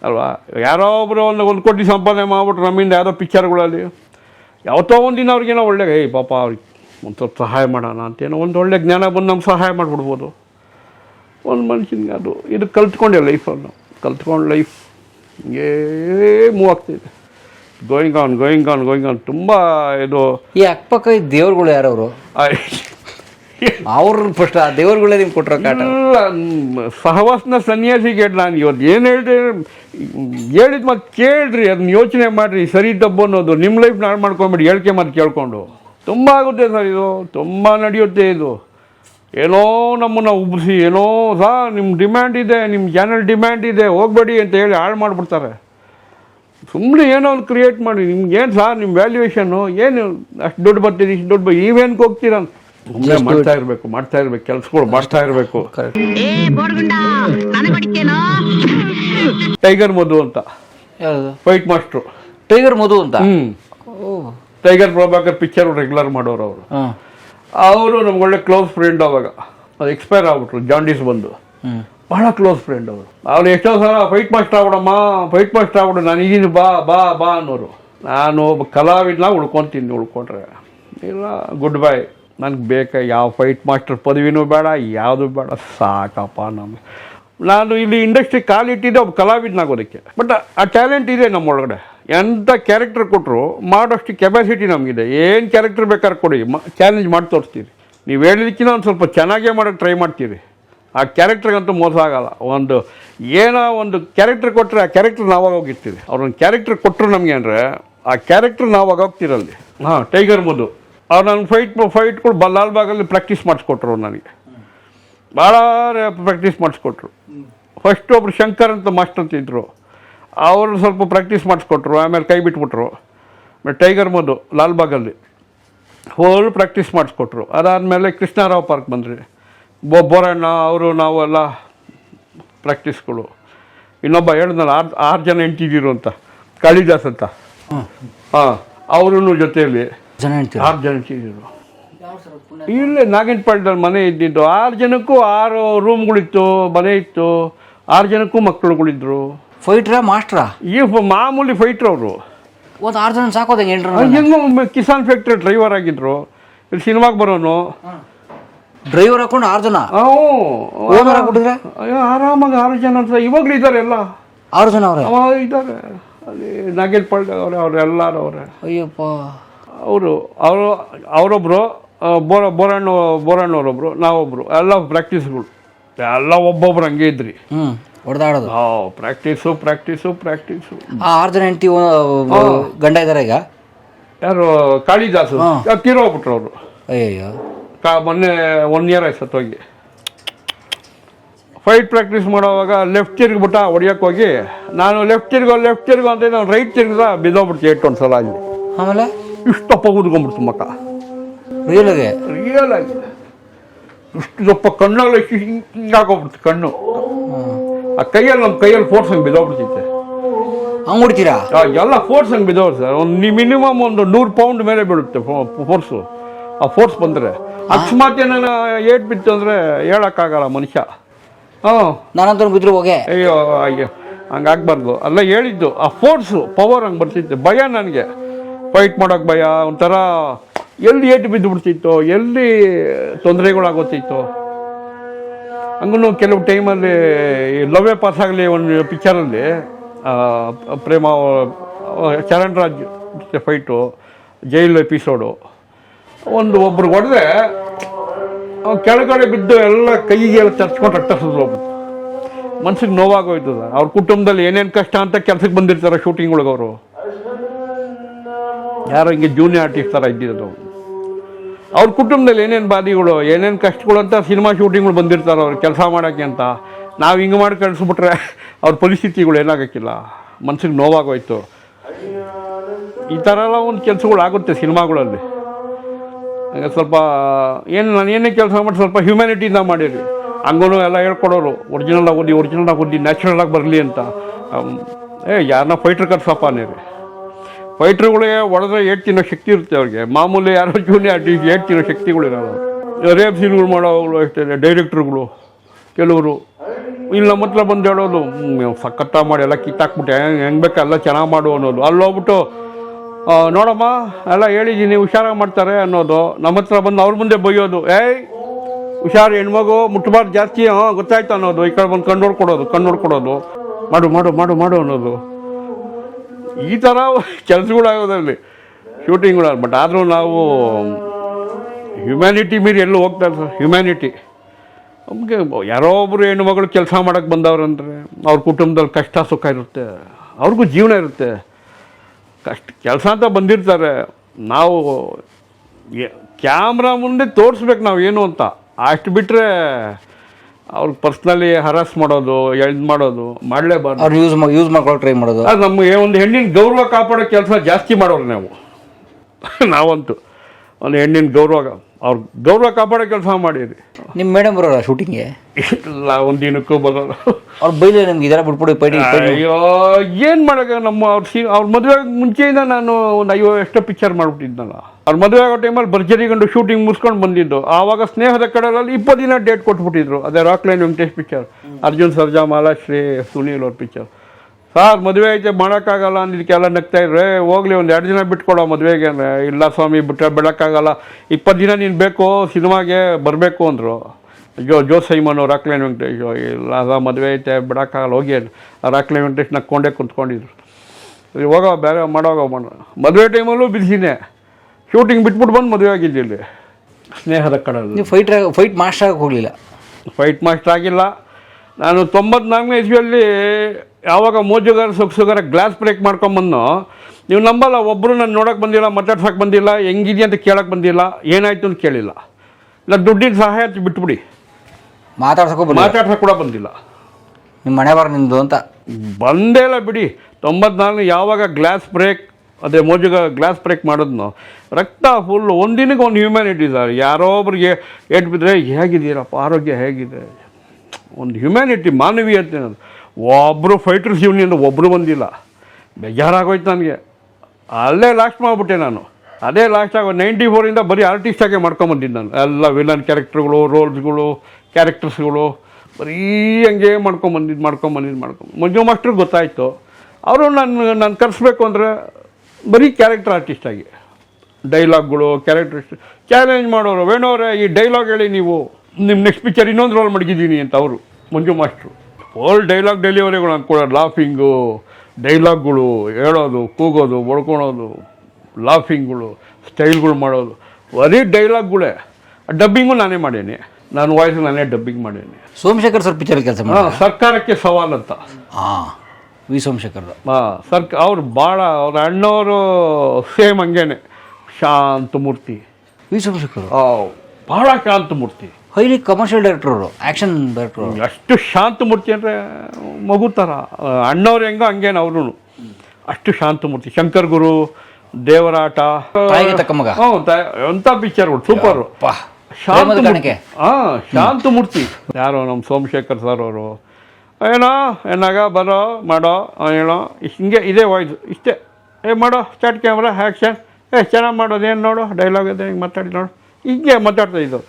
Speaker 2: ಅಲ್ವಾ? ಯಾರೋ ಒಬ್ಬರು ಒಂದು ಒಂದು ಕೋಟಿ ಸಂಪಾದನೆ ಮಾಡ್ಬಿಟ್ರು ನಮ್ಮಿಂದ ಯಾವುದೋ ಪಿಕ್ಚರ್ಗಳಲ್ಲಿ. ಯಾವತ್ತೋ ಒಂದಿನ ಅವ್ರಿಗೇನೋ ಒಳ್ಳೆ ಏಯ್ ಪಾಪ ಅವ್ರಿಗೆ ಒಂದು ಸ್ವಲ್ಪ ಸಹಾಯ ಮಾಡೋಣ ಅಂತೇನೋ ಒಂದು ಒಳ್ಳೆ ಜ್ಞಾನ ಬಂದು ನಮ್ಗೆ ಸಹಾಯ ಮಾಡಿಬಿಡ್ಬೋದು. ಒಂದು ಮನುಷ್ಯನಿಗೆ ಅದು ಇದು ಕಲ್ತ್ಕೊಂಡೆ ಲೈಫನ್ನು ಕಲ್ತ್ಕೊಂಡು ಲೈಫ್ ಹಿಂಗೇ ಮೂವ್ ಆಗ್ತಿದೆ going on going on going on ತುಂಬ ಇದು
Speaker 4: ಈ ಅಕ್ಕಪಕ್ಕ ದೇವ್ರುಗಳು ಯಾರವರು? ಅವ್ರ ಫಸ್ಟ್ ಆ ದೇವ್ರುಗಳೇ ನಿಮ್ಗೆ ಕೊಟ್ಟರೋ ಕಾಟ.
Speaker 2: ಸಹವಾಸನ ಸನ್ಯಾಸಿಗೆ ನಾನು ಇವತ್ತು. ಏನು ಹೇಳಿದೆ? ಹೇಳಿದ ಮತ್ತು ಕೇಳ್ರಿ ಅದನ್ನ ಯೋಚನೆ ಮಾಡಿರಿ. ಸರಿ ತಪ್ಪು ಅನ್ನೋದು. ನಿಮ್ಮ ಲೈಫ್ ನಾಳು ಮಾಡ್ಕೊಂಬಿಡಿ. ಹೇಳಿಕೆ ಮಾತು ಕೇಳಿಕೊಂಡು. ತುಂಬ ಆಗುತ್ತೆ ಸರ್ ಇದು. ತುಂಬ ನಡೆಯುತ್ತೆ ಇದು. ಏನೋ ನಮ್ಮನ್ನು ಉಬ್ಬಿಸಿ ಏನೋ ಸಾ ನಿಮ್ಮ ಡಿಮ್ಯಾಂಡ್ ಇದೆ ನಿಮ್ಮ ಚಾನಲ್ ಡಿಮ್ಯಾಂಡ್ ಇದೆ, ಹೋಗ್ಬೇಡಿ ಅಂತ ಹೇಳಿ ಹಾಳು ಮಾಡಿಬಿಡ್ತಾರೆ. ಸುಮ್ಮನೆ ಏನೋ ಒಂದು ಕ್ರಿಯೇಟ್ ಮಾಡಿ. ನಿಮ್ಗೆ ಏನು ಸರ್ ನಿಮ್ಮ ವ್ಯಾಲ್ಯೂಯೇಷನ್ನು ಏನು, ಅಷ್ಟು ದುಡ್ಡು ಬರ್ತೀರಿ ಇಷ್ಟು ದುಡ್ಡು ಹೋಗ್ತೀರ ಹೋಗ್ತೀರಾ ಮಾಡ್ತಾ ಇರಬೇಕು ಮಾಡ್ತಾ ಇರಬೇಕು ಕೆಲಸಗಳು ಮಾಡ್ತಾ ಇರಬೇಕು ಟೈಗರ್ ಮಧು ಅಂತ.
Speaker 4: ಯಾವುದು?
Speaker 2: ಫೈಟ್ ಮಾಸ್ಟ್ರು
Speaker 4: ಟೈಗರ್ ಮಧು ಅಂತ?
Speaker 2: ಹ್ಞೂ
Speaker 4: ಓ.
Speaker 2: ಟೈಗರ್ ಪ್ರಭಾಕರ್ ಪಿಕ್ಚರ್ ರೆಗ್ಯುಲರ್ ಮಾಡೋರು ಅವರು.
Speaker 4: ಹಾಂ.
Speaker 2: ಅವರು ನಮ್ಗೆ ಒಳ್ಳೆ ಕ್ಲೋಸ್ ಫ್ರೆಂಡ್ ಅವಾಗ. ಅದು ಎಕ್ಸ್ಪೈರ್ ಆಗ್ಬಿಟ್ರು ಜಾಂಡೀಸ್ ಬಂದು.
Speaker 4: ಬಹಳ
Speaker 2: ಭಾಳ ಕ್ಲೋಸ್ ಫ್ರೆಂಡ್ ಅವರು. ಅವ್ರು ಎಷ್ಟೋ ಸಲ ಫೈಟ್ ಮಾಸ್ಟರ್ ಆಗ್ಬಿಡಮ್ಮ ಫೈಟ್ ಮಾಸ್ಟರ್ ಆಗ್ಬಿಡು ನಾನು ಇದೀನಿ ಬಾ ಬಾ ಬಾ ಅನ್ನೋರು. ನಾನು ಒಬ್ಬ ಕಲಾವಿದ್ನ ಉಳ್ಕೊತೀನಿ ಉಳ್ಕೊಂಡ್ರೆ. ಇಲ್ಲ ಗುಡ್ ಬೈ ನನಗೆ ಬೇಕಾ ಯಾವ ಫೈಟ್ ಮಾಸ್ಟರ್ ಪದವಿನೂ ಬೇಡ, ಯಾವುದು ಬೇಡ, ಸಾಕಪ್ಪ ನಮ್ಮ ನಾನು ಇಲ್ಲಿ ಇಂಡಸ್ಟ್ರಿ ಕಾಲಿಟ್ಟಿದ್ದೆ ಒಬ್ಬ ಕಲಾವಿದನಾಗೋದಕ್ಕೆ ಬಟ್ ಆ ಟ್ಯಾಲೆಂಟ್ ಇದೆ ನಮ್ಮೊಳಗಡೆ ಎಂಥ ಕ್ಯಾರೆಕ್ಟರ್ ಕೊಟ್ಟರು ಮಾಡೋಷ್ಟು ಕೆಪಾಸಿಟಿ ನಮಗಿದೆ. ಏನು ಕ್ಯಾರೆಕ್ಟರ್ ಬೇಕಾದ್ರೆ ಕೊಡಿ, ಮ ಚಾಲೆಂಜ್ ಮಾಡಿ ತೋರಿಸ್ತೀರಿ. ನೀವು ಹೇಳಿದಕ್ಕಿಂತ ಒಂದು ಸ್ವಲ್ಪ ಚೆನ್ನಾಗೇ ಮಾಡೋಕ್ಕೆ ಟ್ರೈ ಮಾಡ್ತೀರಿ. ಆ ಕ್ಯಾರೆಕ್ಟ್ರಿಗಂತೂ ಮೋಸ ಆಗಲ್ಲ. ಒಂದು ಏನೋ ಒಂದು ಕ್ಯಾರೆಕ್ಟರ್ ಕೊಟ್ಟರೆ ಆ ಕ್ಯಾರೆಕ್ಟರ್ ನಾವಾಗ ಹೋಗಿರ್ತೀವಿ. ಅವ್ರೊಂದು ಕ್ಯಾರೆಕ್ಟರ್ ಕೊಟ್ಟರು ನಮಗೆ ಅಂದರೆ ಆ ಕ್ಯಾರೆಕ್ಟರ್ ನಾವಾಗ ಹೋಗ್ತಿರಲ್ಲಿ ಹಾಂ ಟೈಗರ್ ಮಧು ಅವ್ರು ನನ್ನ ಫೈಟ್ ಫೈಟ್ಗಳು ಬ ಲಾಲ್ಬಾಗಲ್ಲಿ ಪ್ರಾಕ್ಟೀಸ್ ಮಾಡಿಸ್ಕೊಟ್ರು ಅವ್ರು ನನಗೆ ಭಾಳ ಪ್ರಾಕ್ಟೀಸ್ ಮಾಡಿಸ್ಕೊಟ್ರು. ಫಸ್ಟ್ ಒಬ್ರು ಶಂಕರ್ ಅಂತ ಮಾಸ್ಟರ್ ಅಂತ ಇದ್ರು. ಅವರು ಸ್ವಲ್ಪ ಪ್ರಾಕ್ಟೀಸ್ ಮಾಡಿಸ್ಕೊಟ್ರು ಆಮೇಲೆ ಕೈ ಬಿಟ್ಬಿಟ್ರು. ಆಮೇಲೆ ಟೈಗರ್ ಮಧು ಲಾಲ್ಬಾಗಲ್ಲಿ ಫುಲ್ ಪ್ರಾಕ್ಟೀಸ್ ಮಾಡಿಸ್ಕೊಟ್ರು. ಅದಾದಮೇಲೆ ಕೃಷ್ಣರಾವ್ ಪಾರ್ಕ್ ಬಂದ್ರಿ. ಬೊಬ್ಬರಣ್ಣ ಬೋರಣ್ಣ ಅವರು ನಾವೆಲ್ಲ ಪ್ರಾಕ್ಟೀಸ್ಗಳು ಇನ್ನೊಬ್ಬ ಹೇಳಿದ್ನಲ್ಲ ಆರು ಆರು ಜನ ಎಂಟಿದ್ದೀರು ಅಂತ ಕಾಳಿದಾಸ್ ಅಂತ. ಹಾಂ. ಅವರು ಜೊತೆಯಲ್ಲಿ.
Speaker 4: ಜನ ಹೇಳ್ತೀರಾ?
Speaker 2: ಆರು ಜನ ಇದ್ರು. ಇಲ್ಲೇ ನಾಗೇನಪಾಳ್ಯದಲ್ಲಿ ಮನೆ ಇದ್ದಿದ್ದು. ಆರು ಜನಕ್ಕೂ ಆರು ರೂಮ್ಗಳಿತ್ತು ಮನೆ ಇತ್ತು. ಆರು ಜನಕ್ಕೂ ಮಕ್ಕಳುಗಳಿದ್ರು.
Speaker 4: ಫೈಟ್ರಾ ಮಾಸ್ಟ್ರಾ
Speaker 2: ಈ ಫ- ಮಾಮೂಲಿ ಫೈಟ್ರ್ ಅವರು.
Speaker 4: ಒಂದು ಆರು ಜನ ಸಾಕೋದಾಗ ಎಂಟ್ರು
Speaker 2: ಹೆಂಗೋ ಒಮ್ಮೆ ಕಿಸಾನ್ ಫ್ಯಾಕ್ಟ್ರಿ ಡ್ರೈವರ್ ಆಗಿದ್ರು. ಇಲ್ಲಿ ಸಿನಿಮಾಗೆ ಬರೋನು.
Speaker 4: ಡ್ರೈವರ್ ಹಾಕೊಂಡು ಆರು ಜನ?
Speaker 2: ಅವು
Speaker 4: ಓನರ್ ಆಗ್ಬಿಟ್ಟಿದ್ರೆ
Speaker 2: ಅಯ್ಯೋ ಆರಾಮಾಗಿ ಆರು ಜನ ಅಂತ ಇವಾಗಲೂ ಇದ್ದಾರೆ ಎಲ್ಲ.
Speaker 4: ಆರು ಜನ ಅವ್ರೆ?
Speaker 2: ಅವ ಇದ್ದಾರೆ ಅಲ್ಲಿ ನಾಗೇನಪಾಳ್ಯ ಅವರೇ ಅವ್ರು ಎಲ್ಲರೂ ಅವರೇ.
Speaker 4: ಅಯ್ಯಪ್ಪ.
Speaker 2: ಅವರು ಅವರು ಅವರೊಬ್ಬರು ಬೋರ ಬೋರಣ್ಣ ಬೋರಣ್ಣವರೊಬ್ಬರು ನಾವೊಬ್ಬರು ಎಲ್ಲ ಪ್ರಾಕ್ಟೀಸ್ಗಳು ಎಲ್ಲ ಒಬ್ಬೊಬ್ರು ಹಂಗೆ ಇದ್ರಿ.
Speaker 4: ಹೊಡೆದಾಡೋದು.
Speaker 2: ಹಾ ಪ್ರಾಕ್ಟೀಸು ಪ್ರಾಕ್ಟೀಸು ಪ್ರಾಕ್ಟೀಸು
Speaker 4: ಆ ಆರು ಜನ ಹೆಂಡತಿ ಗಂಡ ಇದ್ದಾರೆ ಈಗ?
Speaker 2: ಯಾರು ಕಾಳಿದಾಸು. ಕಿರೋಗ್ಬಿಟ್ರು ಅವರು.
Speaker 4: ಅಯ್ಯಯ್ಯೋ.
Speaker 2: ಕಾ ಮೊನ್ನೆ ಒನ್ ಇಯರ್ ಆಯ್ತು ಸತ್ತೋಗಿ ಫೈಟ್ ಪ್ರಾಕ್ಟೀಸ್ ಮಾಡೋವಾಗ ಲೆಫ್ಟ್ ತಿರುಗ್ಬಿಟ್ಟ ಹೊಡಿಯೋಕೆ ಹೋಗಿ. ನಾನು ಲೆಫ್ಟ್ ತಿರ್ಗೋ ಲೆಫ್ಟ್ ತಿರ್ಗೋ ಅಂತ ನಾನು ರೈಟ್ ತಿರ್ಗಿದ ಬಿದ್ದೋಗ್ಬಿಡ್ತೀನಿ ಒಂದು ಸಲ ಅಲ್ಲಿ.
Speaker 4: ಆಮೇಲೆ?
Speaker 2: ಇಷ್ಟು ಕೂತ್ಕೊಂಡ್ಬಿಡ್ತು ಮಕ್ಕ.
Speaker 4: ರಿಯಲ್ ಆಗಿ?
Speaker 2: ರಿಯಲ್ ಆಗಿ. ಇಷ್ಟು ದಪ್ಪ ಕಣ್ಣಲ್ಲ ಇಷ್ಟು ಹಿಂಗೆ ಹಿಂಗೆ ಹಾಕೋಗ್ಬಿಡ್ತು ಕಣ್ಣು. ಆ ಕೈಯಲ್ಲಿ ನಮ್ಮ ಕೈಯಲ್ಲಿ ಫೋರ್ಸ್ ಹಂಗೆ ಬಿದ್ದೋಗ್ಬಿಡ್ತೈತೆ
Speaker 4: ಹಂಗೆ ಹೊಡಿತೀರಾ?
Speaker 2: ಎಲ್ಲ ಫೋರ್ಸ್ ಹಂಗೆ ಬಿದ್ದೋರು ಸರ್. ಒಂದು ಮಿನಿಮಮ್ ಒಂದು ನೂರು ಪೌಂಡ್ ಮೇಲೆ ಬೀಳುತ್ತೆ ಫೋರ್ಸು ಆ ಫೋರ್ಸ್ ಬಂದರೆ. ಅಕಸ್ಮಾತ್ ಏನಾರ ಏಟ್ ಬಿತ್ತು ಅಂದರೆ ಹೇಳೋಕ್ಕಾಗಲ್ಲ ಮನುಷ್ಯ. ಹಾಂ.
Speaker 4: ನಾನಂತರ ಬಿದ್ರು ಹೋಗೆ.
Speaker 2: ಅಯ್ಯೋ ಅಯ್ಯೋ. ಹಂಗೆ ಆಗಬಾರ್ದು. ಅಲ್ಲ ಹೇಳಿದ್ದು ಆ ಫೋರ್ಸು ಪವರ್ ಹಂಗೆ ಬರ್ತಿತ್ತು. ಭಯ ನನಗೆ. ಫೈಟ್ ಮಾಡೋಕೆ ಭಯ, ಒಂಥರ ಎಲ್ಲಿ ಏಟು ಬಿದ್ದು ಬಿಡ್ತಿತ್ತು ಎಲ್ಲಿ ತೊಂದರೆಗಳಾಗೋತಿತ್ತು. ಹಂಗೂ ಕೆಲವು ಟೈಮಲ್ಲಿ ಲವ್ಯ ಪಾಸ್ ಆಗಲಿ ಒಂದು ಪಿಕ್ಚರಲ್ಲಿ Prema, Charan Raj fight jail episode ಒಂದು ಒಬ್ರು ಹೊಡೆದ್ರೆ ಕೆಳಗಡೆ ಬಿದ್ದು ಎಲ್ಲ ಕೈಗೆ ಎಲ್ಲ ತರ್ಸ್ಕೊಂಡು ರಕ್ತ ಹೋಗ್ಬಿಟ್ಟು ಮನ್ಸಿಗೆ ನೋವಾಗೋಯ್ತದ. ಅವ್ರ ಕುಟುಂಬದಲ್ಲಿ ಏನೇನು ಕಷ್ಟ ಅಂತ ಕೆಲ್ಸಕ್ಕೆ ಬಂದಿರ್ತಾರೆ ಶೂಟಿಂಗ್ ಒಳಗೆ ಯಾರೋ ಹಿಂಗೆ ಜೂನಿಯರ್ ಆರ್ಟಿಸ್ಟ್ ಥರ ಇದ್ದಿರೋದು ಅವ್ರ ಕುಟುಂಬದಲ್ಲಿ ಏನೇನು ಬಾಧಿಗಳು, ಏನೇನು ಕಷ್ಟಗಳು ಅಂತ ಸಿನಿಮಾ ಶೂಟಿಂಗ್ಗಳು ಬಂದಿರ್ತಾರೆ ಅವ್ರು ಕೆಲಸ ಮಾಡೋಕ್ಕೆ ಅಂತ. ನಾವು ಹಿಂಗೆ ಮಾಡಿ ಕಳಿಸ್ಬಿಟ್ರೆ ಅವ್ರ ಪರಿಸ್ಥಿತಿಗಳು ಏನಾಗಕ್ಕಿಲ್ಲ. ಮನ್ಸಿಗೆ ನೋವಾಗೋಯ್ತು. ಈ ಥರ ಎಲ್ಲ ಒಂದು ಕೆಲಸಗಳು ಆಗುತ್ತೆ ಸಿನಿಮಾಗಳಲ್ಲಿ ಹಂಗೆ ಸ್ವಲ್ಪ, ಏನು ನಾನು ಏನೇ ಕೆಲಸ ಮಾಡಿ ಸ್ವಲ್ಪ ಹ್ಯುಮ್ಯಾನಿಟಿಯಿಂದ ಮಾಡಿರಿ. ಹಂಗೂ ಎಲ್ಲ ಹೇಳ್ಕೊಡೋರು. ಒರಿಜಿನಲ್ ಓದಿ ಒರಿಜಿನಲ್ ಓದಿ ನ್ಯಾಚುರಲ್ ಆಗಿ ಬರಲಿ ಅಂತ. ಏ ಯಾರನ್ನ ಫೈಟ್ರ್ ಕರ್ಸಪ್ಪ ಅನ್ನಿರಿ ಫೈಟ್ರುಗಳಿಗೆ ಹೊಡೆದ್ರೆ ಏಟ್ ತಿನ್ನೋ ಶಕ್ತಿ ಇರುತ್ತೆ ಅವ್ರಿಗೆ. ಮಾಮೂಲಿ ಯಾರೋ ಜೂನಿಯರ್ ಏಟ್ ತಿನ್ನೋ ಶಕ್ತಿಗಳು ಇರೋದು ರೇಪ್ ಸೀನ್ಗಳು ಮಾಡೋಗಳು ಅಷ್ಟೇ ಡೈರೆಕ್ಟ್ರುಗಳು ಕೆಲವರು. ಇಲ್ಲಿ ನಮ್ಮ ಹತ್ರ ಬಂದು ಹೇಳೋದು "ಹ್ಮ್, ಸಖತ್ತ ಮಾಡಿ ಎಲ್ಲ ಕಿತ್ತಾಕ್ಬಿಟ್ಟೆ ಹೆಂಗೆ ಹೆಂಗೆ ಬೇಕು ಎಲ್ಲ ಚೆನ್ನಾಗಿ ಮಾಡು ಅನ್ನೋದು. ಅಲ್ಲಿ ಹೋಗ್ಬಿಟ್ಟು ನೋಡಮ್ಮ ಎಲ್ಲ ಹೇಳಿದ್ದೀನಿ ಹುಷಾರಾಗಿ ಮಾಡ್ತಾರೆ ಅನ್ನೋದು. ನಮ್ಮ ಹತ್ರ ಬಂದು ಅವ್ರ ಮುಂದೆ ಬೈಯೋದು ಏಯ್ ಹುಷಾರು ಹೆಣ್ಮಗು ಮುಟ್ಟಬಾರ್ದು ಜಾಸ್ತಿ ಹಾಂ ಗೊತ್ತಾಯ್ತು ಅನ್ನೋದು. ಈ ಕಡೆ ಬಂದು ಕಣ್ಣು ನೋಡ್ಕೊಡೋದು ಕಣ್ಣು ನೋಡ್ಕೊಡೋದು ಮಾಡು ಮಾಡು ಮಾಡು ಮಾಡು ಅನ್ನೋದು. ಈ ಥರ ಕೆಲಸಗಳಾಗೋದಲ್ಲಿ ಶೂಟಿಂಗ್ಗಳಲ್ಲಿ ಬಟ್ ಆದರೂ ನಾವು ಹ್ಯುಮ್ಯಾನಿಟಿ ಮೀರಿ ಎಲ್ಲೂ ಹೋಗ್ತಾ ಸರ್ ಹ್ಯುಮ್ಯಾನಿಟಿ ನಮಗೆ ಯಾರೋ ಒಬ್ಬರು ಹೆಣ್ಮಗಳು ಕೆಲಸ ಮಾಡೋಕ್ಕೆ ಬಂದವ್ರಂದ್ರೆ ಅವ್ರ ಕುಟುಂಬದಲ್ಲಿ ಕಷ್ಟ ಸುಖ ಇರುತ್ತೆ, ಅವ್ರಿಗೂ ಜೀವನ ಇರುತ್ತೆ. ಕಷ್ಟ, ಕೆಲಸ ಅಂತ ಬಂದಿರ್ತಾರೆ. ನಾವು ಕ್ಯಾಮ್ರಾ ಮುಂದೆ ತೋರಿಸ್ಬೇಕು ನಾವು ಏನು ಅಂತ. ಅಷ್ಟು ಬಿಟ್ಟರೆ ಅವ್ರಿಗೆ ಪರ್ಸ್ನಲಿ ಹರಾಸ್ ಮಾಡೋದು ಎಳ್ದು ಮಾಡೋದು ಮಾಡಲೇಬಾರ್ದು.
Speaker 4: ಅವ್ರು ಯೂಸ್ ಯೂಸ್ ಟ್ರೈ ಮಾಡೋದು.
Speaker 2: ಅದು ನಮ್ಮ ಒಂದು ಹೆಣ್ಣಿನ ಗೌರವ ಕಾಪಾಡೋ ಕೆಲಸ ಜಾಸ್ತಿ ಮಾಡೋರು ನಾವು. ನಾವಂತೂ. ಒಂದು ಹೆಣ್ಣಿನ ಗೌರವ ಅವ್ರ ಗೌರವ ಕಾಪಾಡೋ ಕೆಲಸ ಮಾಡಿರಿ.
Speaker 4: ನಿಮ್ಮ ಮೇಡಮ್ ಬರೋರ ಶೂಟಿಂಗ್ಗೆ
Speaker 2: ಇಲ್ಲ ಒಂದು ದಿನಕ್ಕೂ ಬರೋರು.
Speaker 4: ಅವ್ರು ಬೈಲೇ ನಿಮ್ಗೆ ಇದರ ಬಿಟ್ಬಿಡಿ ಪೈಟಿ
Speaker 2: ಅಯ್ಯೋ ಏನು ಮಾಡೋಕೆ ನಮ್ಮ ಅವ್ರ ಸೀ ಅವ್ರ ಮದುವೆ ಮುಂಚೆಯಿಂದ ನಾನು ಒಂದು ಅಯ್ಯೋ ಎಷ್ಟೋ ಪಿಕ್ಚರ್ ಮಾಡ್ಬಿಟ್ಟಿದ್ನಲ್ಲ. ಅವ್ರ ಮದುವೆ ಆಗೋ ಟೈಮಲ್ಲಿ ಭರ್ಜರಿಗೊಂಡು ಶೂಟಿಂಗ್ ಮುಗಿಸ್ಕೊಂಡು ಬಂದಿದ್ದು. ಆವಾಗ ಸ್ನೇಹದ ಕಡಲಲ್ಲಿ ಇಪ್ಪತ್ತು ದಿನ ಡೇಟ್ ಕೊಟ್ಬಿಟ್ಟಿದ್ರು. ಅದೇ rock line Venkatesh picture Arjun Sarja Malashri Sunil ಅವ್ರ ಪಿಕ್ಚರ್ ಸರ್, ಮದುವೆ ಐತೆ ಮಾಡೋಕ್ಕಾಗಲ್ಲ ಅಂದಿದ್ದಕ್ಕೆಲ್ಲ ನಗ್ತಾ ಇದ್ರೆ. ಹೋಗ್ಲಿ, ಒಂದು ಎರಡು ದಿನ ಬಿಟ್ಕೊಡೋ ಮದುವೆಗೆ ಇಲ್ಲ ಸ್ವಾಮಿ ಬಿಟ್ಟರೆ ಬಿಡೋಕ್ಕಾಗಲ್ಲ. ಇಪ್ಪತ್ತು ದಿನ ನೀನು ಬೇಕು, ಸಿನಿಮಾಗೆ ಬರಬೇಕು ಅಂದರು. ಅಯ್ಯೋ ಜೋ ಸೈಮನ್ ರಾಕ್ಲೈನ್ ವೆಂಕಟೇಶ್. ಇಲ್ಲ, ಅದ ಮದುವೆ ಐತೆ ಬಿಡೋಕ್ಕಾಗಲ್ಲ, ಹೋಗಿ ರಾಕ್ ಲೈನ್ ವೆಂಕಟೇಶ್ ನಕ್ಕೊಂಡೇ ಕುಂತ್ಕೊಂಡಿದ್ರು. ಹೋಗೋ ಬೇರೆ ಮಾಡೋಗೋ ಮಾಡೋ ಮದುವೆ ಟೈಮಲ್ಲೂ ಬಿಸಿನೇ ಶೂಟಿಂಗ್ ಬಿಟ್ಬಿಟ್ಟು ಬಂದು ಮದುವೆ ಆಗಿದ್ದೆ ಇಲ್ಲಿ. ಸ್ನೇಹದ ಕಡಲು
Speaker 4: ನೀವು ಫೈಟ್ ಫೈಟ್ ಮಾಸ್ಟರ್ ಆಗಕ್ಕೆ ಹೋಗಲಿಲ್ಲ?
Speaker 2: ಫೈಟ್ ಮಾಸ್ಟರ್ ಆಗಿಲ್ಲ. ನಾನು ತೊಂಬತ್ನಾಲ್ಕನೇ ಇಸ್ವಿಯಲ್ಲಿ ಯಾವಾಗ ಮೋಜುಗಾರ ಸೊಗಸುಗಾರ ಗ್ಲಾಸ್ ಬ್ರೇಕ್ ಮಾಡ್ಕೊಂಬಂದು ನೀವು ನಂಬಲ್ಲ ಒಬ್ಬರು ನಾನು ನೋಡೋಕೆ ಬಂದಿಲ್ಲ ಮಾತಾಡ್ಸೋಕೆ ಬಂದಿಲ್ಲ ಹೆಂಗಿದೆ ಅಂತ ಕೇಳೋಕೆ ಬಂದಿಲ್ಲ ಏನಾಯಿತು ಅಂತ ಕೇಳಿಲ್ಲ. ಇಲ್ಲ ದುಡ್ಡಿನ ಸಹಾಯ ಅಂತ ಬಿಟ್ಬಿಡಿ.
Speaker 4: ಮಾತಾಡ್ಸೋಕೆ
Speaker 2: ಮಾತಾಡ್ಸೋಕೆ ಕೂಡ ಬಂದಿಲ್ಲ.
Speaker 4: ನಿಮ್ಮ ಮನೆ ಬರ ನಿಮ್ಮದು ಅಂತ.
Speaker 2: ಬಂದೇ ಇಲ್ಲ ಬಿಡಿ. ತೊಂಬತ್ನಾಲ್ಕು ಯಾವಾಗ ಗ್ಲಾಸ್ ಬ್ರೇಕ್ ಅದೇ ಮೋಜುಗ ಗ್ಲಾಸ್ ಬ್ರೇಕ್ ಮಾಡೋದನ್ನು ರಕ್ತ ಫುಲ್ ಒಂದಿನಕ್ಕೆ ಒಂದು ಹ್ಯೂಮ್ಯಾನಿಟಿ ಸರ್ ಯಾರೋ ಒಬ್ರಿಗೆ ಏಟ್ ಬಿದ್ದರೆ ಹೇಗಿದ್ದೀರಪ್ಪ? ಆರೋಗ್ಯ ಹೇಗಿದೆ? ಒಂದು ಹ್ಯುಮ್ಯಾನಿಟಿ ಮಾನವೀಯತೆ ಅನ್ನೋದು. ಒಬ್ಬರು ಫೈಟರ್ಸ್ ಯೂನಿಯನ್ ಒಬ್ಬರು ಬಂದಿಲ್ಲ. ಬೇಜಾರಾಗೋಯ್ತು ನನಗೆ ಅಲ್ಲೇ ಲಾಸ್ಟ್ ಮಾಡಿಬಿಟ್ಟೆ ನಾನು. ಅದೇ ಲಾಸ್ಟ್ ಆಗೋ ನೈಂಟಿ ಫೋರಿಂದ ಬರೀ ಆರ್ಟಿಸ್ಟಾಗೆ ಮಾಡ್ಕೊಂಬಂದಿದ್ದು ನಾನು. ಎಲ್ಲ ವಿಲನ್ ಕ್ಯಾರೆಕ್ಟರ್ಗಳು ರೋಲ್ಸ್ಗಳು ಕ್ಯಾರೆಕ್ಟರ್ಸ್ಗಳು ಬರೀ ಹಂಗೆ ಮಾಡ್ಕೊಂಬಂದಿದ್ದು ಮಾಡ್ಕೊಂಬಂದಿದ್ದು ಮಾಡ್ಕೊಂಡು ಮಂಜು ಮಾಸ್ಟ್ರಿಗೆ ಗೊತ್ತಾಯಿತು. ಅವರು ನನ್ನ ನಾನು ಕರೆಸ್ಬೇಕು ಅಂದರೆ ಬರೀ ಕ್ಯಾರೆಕ್ಟರ್ ಆರ್ಟಿಸ್ಟಾಗಿ ಡೈಲಾಗ್ಗಳು ಕ್ಯಾರೆಕ್ಟರ್ ಚಾಲೆಂಜ್ ಮಾಡೋರು. ವೇಣೋರೆ ಈ ಡೈಲಾಗ್ ಹೇಳಿ ನೀವು ನಿಮ್ಮ ನೆಕ್ಸ್ಟ್ ಪಿಕ್ಚರ್ ಇನ್ನೊಂದು ರೋಲ್ ಮಡಗಿದ್ದೀನಿ ಅಂತ ಅವರು ಮಂಜು ಮಾಸ್ಟ್ರು. ಓಲ್ ಡೈಲಾಗ್ ಡೆಲಿವರಿಗಳು ಅಂದ್ಕೊಳ್ಳೋದು ಲಾಫಿಂಗು ಡೈಲಾಗ್ಗಳು ಹೇಳೋದು ಕೂಗೋದು ಬಡ್ಕೊಳೋದು ಲಾಫಿಂಗ್ಗಳು ಸ್ಟೈಲ್ಗಳು ಮಾಡೋದು. ಬರೀ ಡೈಲಾಗ್ಗಳೇ ಡಬ್ಬಿಂಗು ನಾನೇ ಮಾಡೀನಿ. ನಾನು ವಾಯ್ಸ್ ನಾನೇ ಡಬ್ಬಿಂಗ್ ಮಾಡೇನೆ.
Speaker 4: ಸೋಮಶೇಖರ್ ಸರ್ ಪಿಕ್ಚರ್ ಕೆಲಸ
Speaker 2: ಸರ್ಕಾರಕ್ಕೆ ಸವಾಲ್ ಅಂತ.
Speaker 4: ಹಾಂ. ವಿ ಸೋಮಶೇಖರ್ದು
Speaker 2: ಸರ್ಕ ಅವ್ರು ಭಾಳ ಅವ್ರ ಅಣ್ಣವರು ಸೇಮ್ ಹಂಗೇನೆ. ಶಾಂತ ಮೂರ್ತಿ.
Speaker 4: ವಿ ಸೋಮಶೇಖರ್
Speaker 2: ಆ, ಭಾಳ ಶಾಂತ ಮೂರ್ತಿ.
Speaker 4: ಹೈಲಿ ಕಮರ್ಷಿಯಲ್ ಡೈರೆಕ್ಟರ್ ಅವರು ಆ್ಯಕ್ಷನ್ ಡೈರೆಕ್ಟರ್ ಅವರು.
Speaker 2: ಅಷ್ಟು ಶಾಂತ ಮೂರ್ತಿ ಅಂದರೆ ಮಗು ಥರ ಅಣ್ಣವ್ರು ಹೆಂಗೋ ಹಂಗೇನು ಅವರು ಅಷ್ಟು ಶಾಂತ ಮೂರ್ತಿ. ಶಂಕರ್ ಗುರು ದೇವರಾಟ. ಹ್ಞೂ ಎಂಥ ಪಿಕ್ಚರ್ಗಳು ಸೂಪರ್ ಶಾಂತ ಹಾಂ ಶಾಂತ ಮೂರ್ತಿ. ಯಾರೋ ನಮ್ಮ ಸೋಮಶೇಖರ್ ಸರ್ ಅವರು ಏನೋ, ಏನಾಗ ಬರೋ, ಮಾಡೋ ಏನೋ ಹಿಂಗೆ ಇದೇ ವಾಯ್ಸು, ಇಷ್ಟೇ. ಏ, ಮಾಡೋ ಸ್ಟಾರ್ಟ್ ಕ್ಯಾಮ್ರಾ ಆ್ಯಕ್ಷನ್ ಏ, ಚೆನ್ನಾಗಿ ಏನು ನೋಡು ಡೈಲಾಗ್ ಇದೆ, ಹಿಂಗೆ ಮಾತಾಡಿ, ನೋಡು. ಹಿಂಗೆ ಮಾತಾಡ್ತಾ ಇದ್ದು.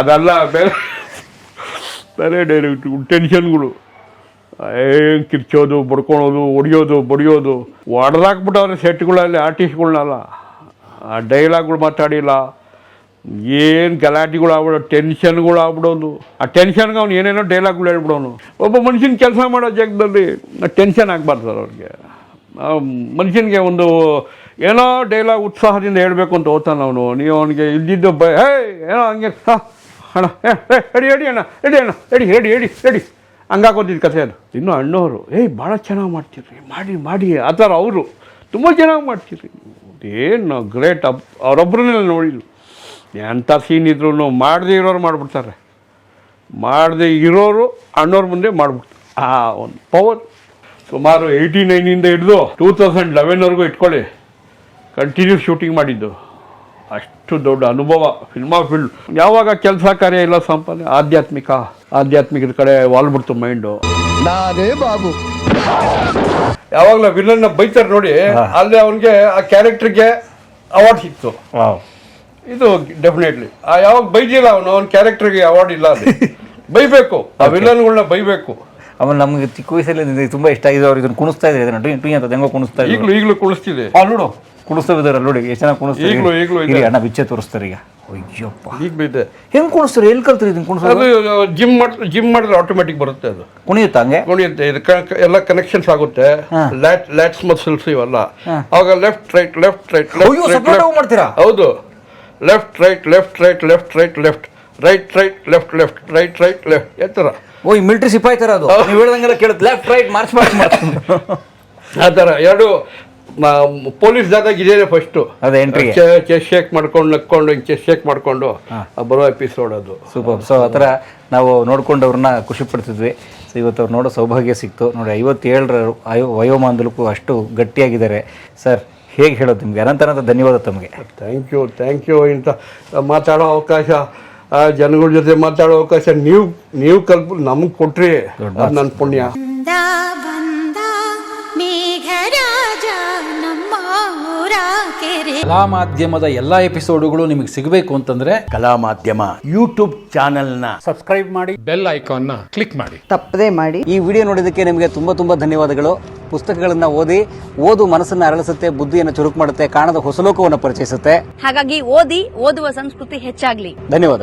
Speaker 2: ಅದಲ್ಲ, ಬೇರೆ ಬೇರೆ ಡೈರೆಕ್ಟ್ ಟೆನ್ಷನ್ಗಳು ಏನು ಕಿರ್ಚೋದು, ಬಡ್ಕೊಳೋದು, ಹೊಡಿಯೋದು, ಬಡಿಯೋದು. ಹೊಡೆದಾಕ್ಬಿಟ್ಟವ್ರೆ ಸೆಟ್ಗಳಲ್ಲಿ ಆರ್ಟಿಸ್ಟ್ಗಳ್ನಲ್ಲ ಆ ಡೈಲಾಗ್ಗಳು ಮಾತಾಡಿಲ್ಲ. ಏನು ಗಲಾಟೆಗಳು ಆಗ್ಬಿಡೋ ಟೆನ್ಷನ್ಗಳು ಆ ಟೆನ್ಷನ್ಗೆ ಅವ್ನು ಏನೇನೋ ಡೈಲಾಗ್ಗಳು ಹೇಳ್ಬಿಡೋನು. ಒಬ್ಬ ಮನುಷ್ಯನ ಕೆಲಸ ಮಾಡೋ ಜಾಗದಲ್ಲಿ ಟೆನ್ಷನ್ ಆಗಬಾರ್ದು ಸರ್ ಅವ್ರಿಗೆ. ಮನುಷ್ಯನಿಗೆ ಒಂದು ಏನೋ ಡೈಲಾಗ್ ಉತ್ಸಾಹದಿಂದ ಹೇಳಬೇಕು ಅಂತ ಓದ್ತಾನೆ ಅವನು. ನೀವು ಅವನಿಗೆ ಇದ್ದಿದ್ದು ಬ, ಹೇ, ಏನೋ ಹಂಗೆ ಅಣ್ಣ ಏ ಹೇಡಿ ರೆಡಿ ಅಣ್ಣ ರೆಡಿ ಅಣ್ಣ ರೆಡಿ ಹೇಳಿ ಹೇಡಿ ರೆಡಿ ಹಂಗಾಕೋತಿದ್ದು ಕಥೆ ಅದು. ಇನ್ನು ಅಣ್ಣವರು, ಏಯ್, ಭಾಳ ಚೆನ್ನಾಗಿ ಮಾಡ್ತೀರಿ ಮಾಡಿ ಮಾಡಿ. ಆ ಥರ ಅವರು. ತುಂಬ ಚೆನ್ನಾಗಿ ಮಾಡ್ತೀರಿ ಏನು ಗ್ರೇಟ್ ಅಬ್ ಅವರೊಬ್ಬರನ್ನೆಲ್ಲ ನೋಡಿಲ್ಲ. ಎಂಥ ಸೀನ್ ಇದ್ರೂ ಮಾಡದೇ ಇರೋರು ಮಾಡಿಬಿಡ್ತಾರೆ. ಮಾಡದೇ ಇರೋರು ಅಣ್ಣವ್ರ ಮುಂದೆ ಮಾಡಿಬಿಡ್ತಾರೆ. ಆ ಒಂದು ಪವರ್ ಸುಮಾರು ಏಯ್ಟಿ ನೈನಿಂದ ಹಿಡಿದು ಟೂ ತೌಸಂಡ್ ಲೆವೆನ್ವರೆಗೂ ಇಟ್ಕೊಳ್ಳಿ. ಕಂಟಿನ್ಯೂ ಶೂಟಿಂಗ್ ಮಾಡಿದ್ದು. ಅಷ್ಟು ದೊಡ್ಡ ಅನುಭವ ಸಿನಿಮಾ ಫೀಲ್ಡ್ ಯಾವಾಗ ಕೆಲಸ ಕಾರ್ಯ ಇಲ್ಲ ಸಂಪಾದನೆ? ಆಧ್ಯಾತ್ಮಿಕ. ಆಧ್ಯಾತ್ಮಿಕದ ಕಡೆ ವಾಲ್ಬಿಡ್ತು ಮೈಂಡು
Speaker 5: ನಾನೇ ಬಾಬು.
Speaker 2: ಯಾವಾಗಲೂ ವಿಲನ್ನ ಬೈತಾರೆ ನೋಡಿ. ಅಲ್ಲಿ ಅವನಿಗೆ ಆ ಕ್ಯಾರೆಕ್ಟರ್ಗೆ ಅವಾರ್ಡ್ ಸಿಕ್ತು. ಇದು ಡೆಫಿನೆಟ್ಲಿ ಆ ಯಾವಾಗ ಬೈದಿಲ್ಲ ಅವನು ಅವನ ಕ್ಯಾರೆಕ್ಟರ್ಗೆ ಅವಾರ್ಡ್ ಇಲ್ಲ ಅದು ಬೈಬೇಕು. ಆ ವಿಲನ್ಗಳನ್ನ ಬೈಬೇಕು.
Speaker 4: ಆಮೇಲೆ ನಮಗೆ ಚಿಕ್ಕ ವಯಸ್ಸಲ್ಲಿ ಇದು ತುಂಬಾ ಇಷ್ಟ ಆಗಿದೆ ಅವ್ರು ಇದನ್ನು ಕುಣಿಸ್ತಾ ಇದೆ ಇದನ್ನ ಟುಯ್ ಟುಯ್ ಅಂತ ಹೆಂಗೋ ಕುಣಿಸ್ತಾ ಇದೆ
Speaker 2: ಈಗಲೂ ಈಗಲೂ ಕುಳಿಸ್ತಿದೆ
Speaker 4: ನೋಡು ಕುಣಿಸ್ತಾ ಇದ್ದಾರೆ ನೋಡಿ ಎಷ್ಟು ಚೆನ್ನಾಗಿ ಕುಣಿಸ್ತಾರೆ
Speaker 2: ಈಗಲೂ ಈಗಲೂ ಇದೆ.
Speaker 4: ಅಣ್ಣ ಬಿಚ್ಚೆ ತೋರಿಸ್ತಾರೆ ಈಗ. ಅಯ್ಯಪ್ಪ.
Speaker 2: ಈಗ ಇದೆ
Speaker 4: ಹೆಂಗ್ ಕುಣಿಸ್ತಾರೆ? ಎಲ್ಲಿ ಕಲ್ತಾರೆ ಇದನ್ನ ಕುಣಿಸ್ತಾರೆ
Speaker 2: ಅದು ಜಿಮ್ ಮಾಡಿದ್ರೆ ಜಿಮ್ ಮಾಡಿದ್ರೆ ಆಟೋಮೆಟಿಕ್ ಬರುತ್ತೆ ಅದು.
Speaker 4: ಕುಣಿಯುತ್ತಾ ಹಂಗೆ?
Speaker 2: ಕುಣಿಯುತ್ತೆ. ಇದು ಕ- ಎಲ್ಲ ಕನೆಕ್ಷನ್ಸ್ ಆಗುತ್ತೆ. ಲ್ಯಾಟ್ ಲ್ಯಾಟ್ಸ್ ಮಸಲ್ಸ್ ಇವೆಲ್ಲ. ಅವಾಗ ಲೆಫ್ಟ್ ರೈಟ್ ಲೆಫ್ಟ್ ರೈಟ್
Speaker 4: ಅಯ್ಯೋ, separate ಆಗಿ ಮಾಡ್ತೀರಾ?
Speaker 2: ಹೌದು. Left right left right left right left right right left left right right left ಎತ್ತರ ಥರ
Speaker 4: ಓ ಈ ಮಿಲಿಟರಿ ಸಿಪಾಯಿ ತರ ಅದು. ನೀವು ಹೇಳ್ದಂಗೆಲ್ಲ ಕೇಳುತ್ತೆ. Left right march march march
Speaker 2: ಆ ಥರ ಎರಡು ಪೊಲೀಸ್ ದಾದಾಗ ಇದೇನೆ ಫಸ್ಟು
Speaker 4: ಅದೇ ಎಂಟ್ರಿ.
Speaker 2: ಚೆಸ್ ಶೇಕ್ ಮಾಡ್ಕೊಂಡು ನಕ್ಕೊಂಡು ಚೆಸ್ ಶೇಕ್ ಮಾಡಿಕೊಂಡು ಬರೋ ಎಪಿಸೋಡ್ ಅದು.
Speaker 4: ಸೂಪರ್ ಸೊ ಆ ಥರ ನಾವು ನೋಡ್ಕೊಂಡವ್ರನ್ನ ಖುಷಿ ಪಡ್ತಿದ್ವಿ. ಸೊ ಇವತ್ತು ಅವ್ರು ನೋಡೋ ಸೌಭಾಗ್ಯ ಸಿಕ್ತು. ನೋಡಿ ಐವತ್ತೇಳರ ವಯೋಮಾನದಲ್ಲೂ ಅಷ್ಟು ಗಟ್ಟಿಯಾಗಿದ್ದಾರೆ. ಸರ್ ಹೇಗೆ ಹೇಳೋದು ನಿಮಗೆ? ಅನಂತನಂತ ಧನ್ಯವಾದ ತಮಗೆ.
Speaker 2: ಥ್ಯಾಂಕ್ ಯು ಥ್ಯಾಂಕ್ ಯು ಇಂಥ ಮಾತಾಡೋ ಅವಕಾಶ ಜನಗಳ ಜೊತೆ ಮಾತಾಡೋ ಅವಕಾಶ ನೀವು ನೀವು ಕಲ್ಪ ನಮಗೆ ಕೊಟ್ರಿ. ಅದು ನನ್ನ ಪುಣ್ಯ.
Speaker 6: ಕಲಾ ಮಾಧ್ಯಮದ ಎಲ್ಲಾ ಎಪಿಸೋಡುಗಳು ನಿಮಗೆ ಸಿಗಬೇಕು ಅಂತಂದ್ರೆ
Speaker 7: ಕಲಾ ಮಾಧ್ಯಮ ಯೂಟ್ಯೂಬ್ ಚಾನಲ್ನ ಸಬ್ಸ್ಕ್ರೈಬ್ ಮಾಡಿ. ಬೆಲ್ ಐಕಾನ್ನ ಕ್ಲಿಕ್ ಮಾಡಿ.
Speaker 5: ತಪ್ಪದೇ ಮಾಡಿ.
Speaker 4: ಈ ವಿಡಿಯೋ ನೋಡಿದಕ್ಕೆ ನಿಮಗೆ ತುಂಬಾ ತುಂಬಾ ಧನ್ಯವಾದಗಳು. ಪುಸ್ತಕಗಳನ್ನು ಓದಿ ಓದು ಮನಸ್ಸನ್ನ ಅರಳಿಸುತ್ತೆ ಬುದ್ಧಿಯನ್ನು ಚುರುಕು ಮಾಡುತ್ತೆ ಕಾಣದ ಹೊಸಲೋಕವನ್ನು ಪರಿಚಯಿಸುತ್ತೆ.
Speaker 8: ಹಾಗಾಗಿ ಓದಿ ಓದುವ ಸಂಸ್ಕೃತಿ ಹೆಚ್ಚಾಗ್ಲಿ.
Speaker 4: ಧನ್ಯವಾದ.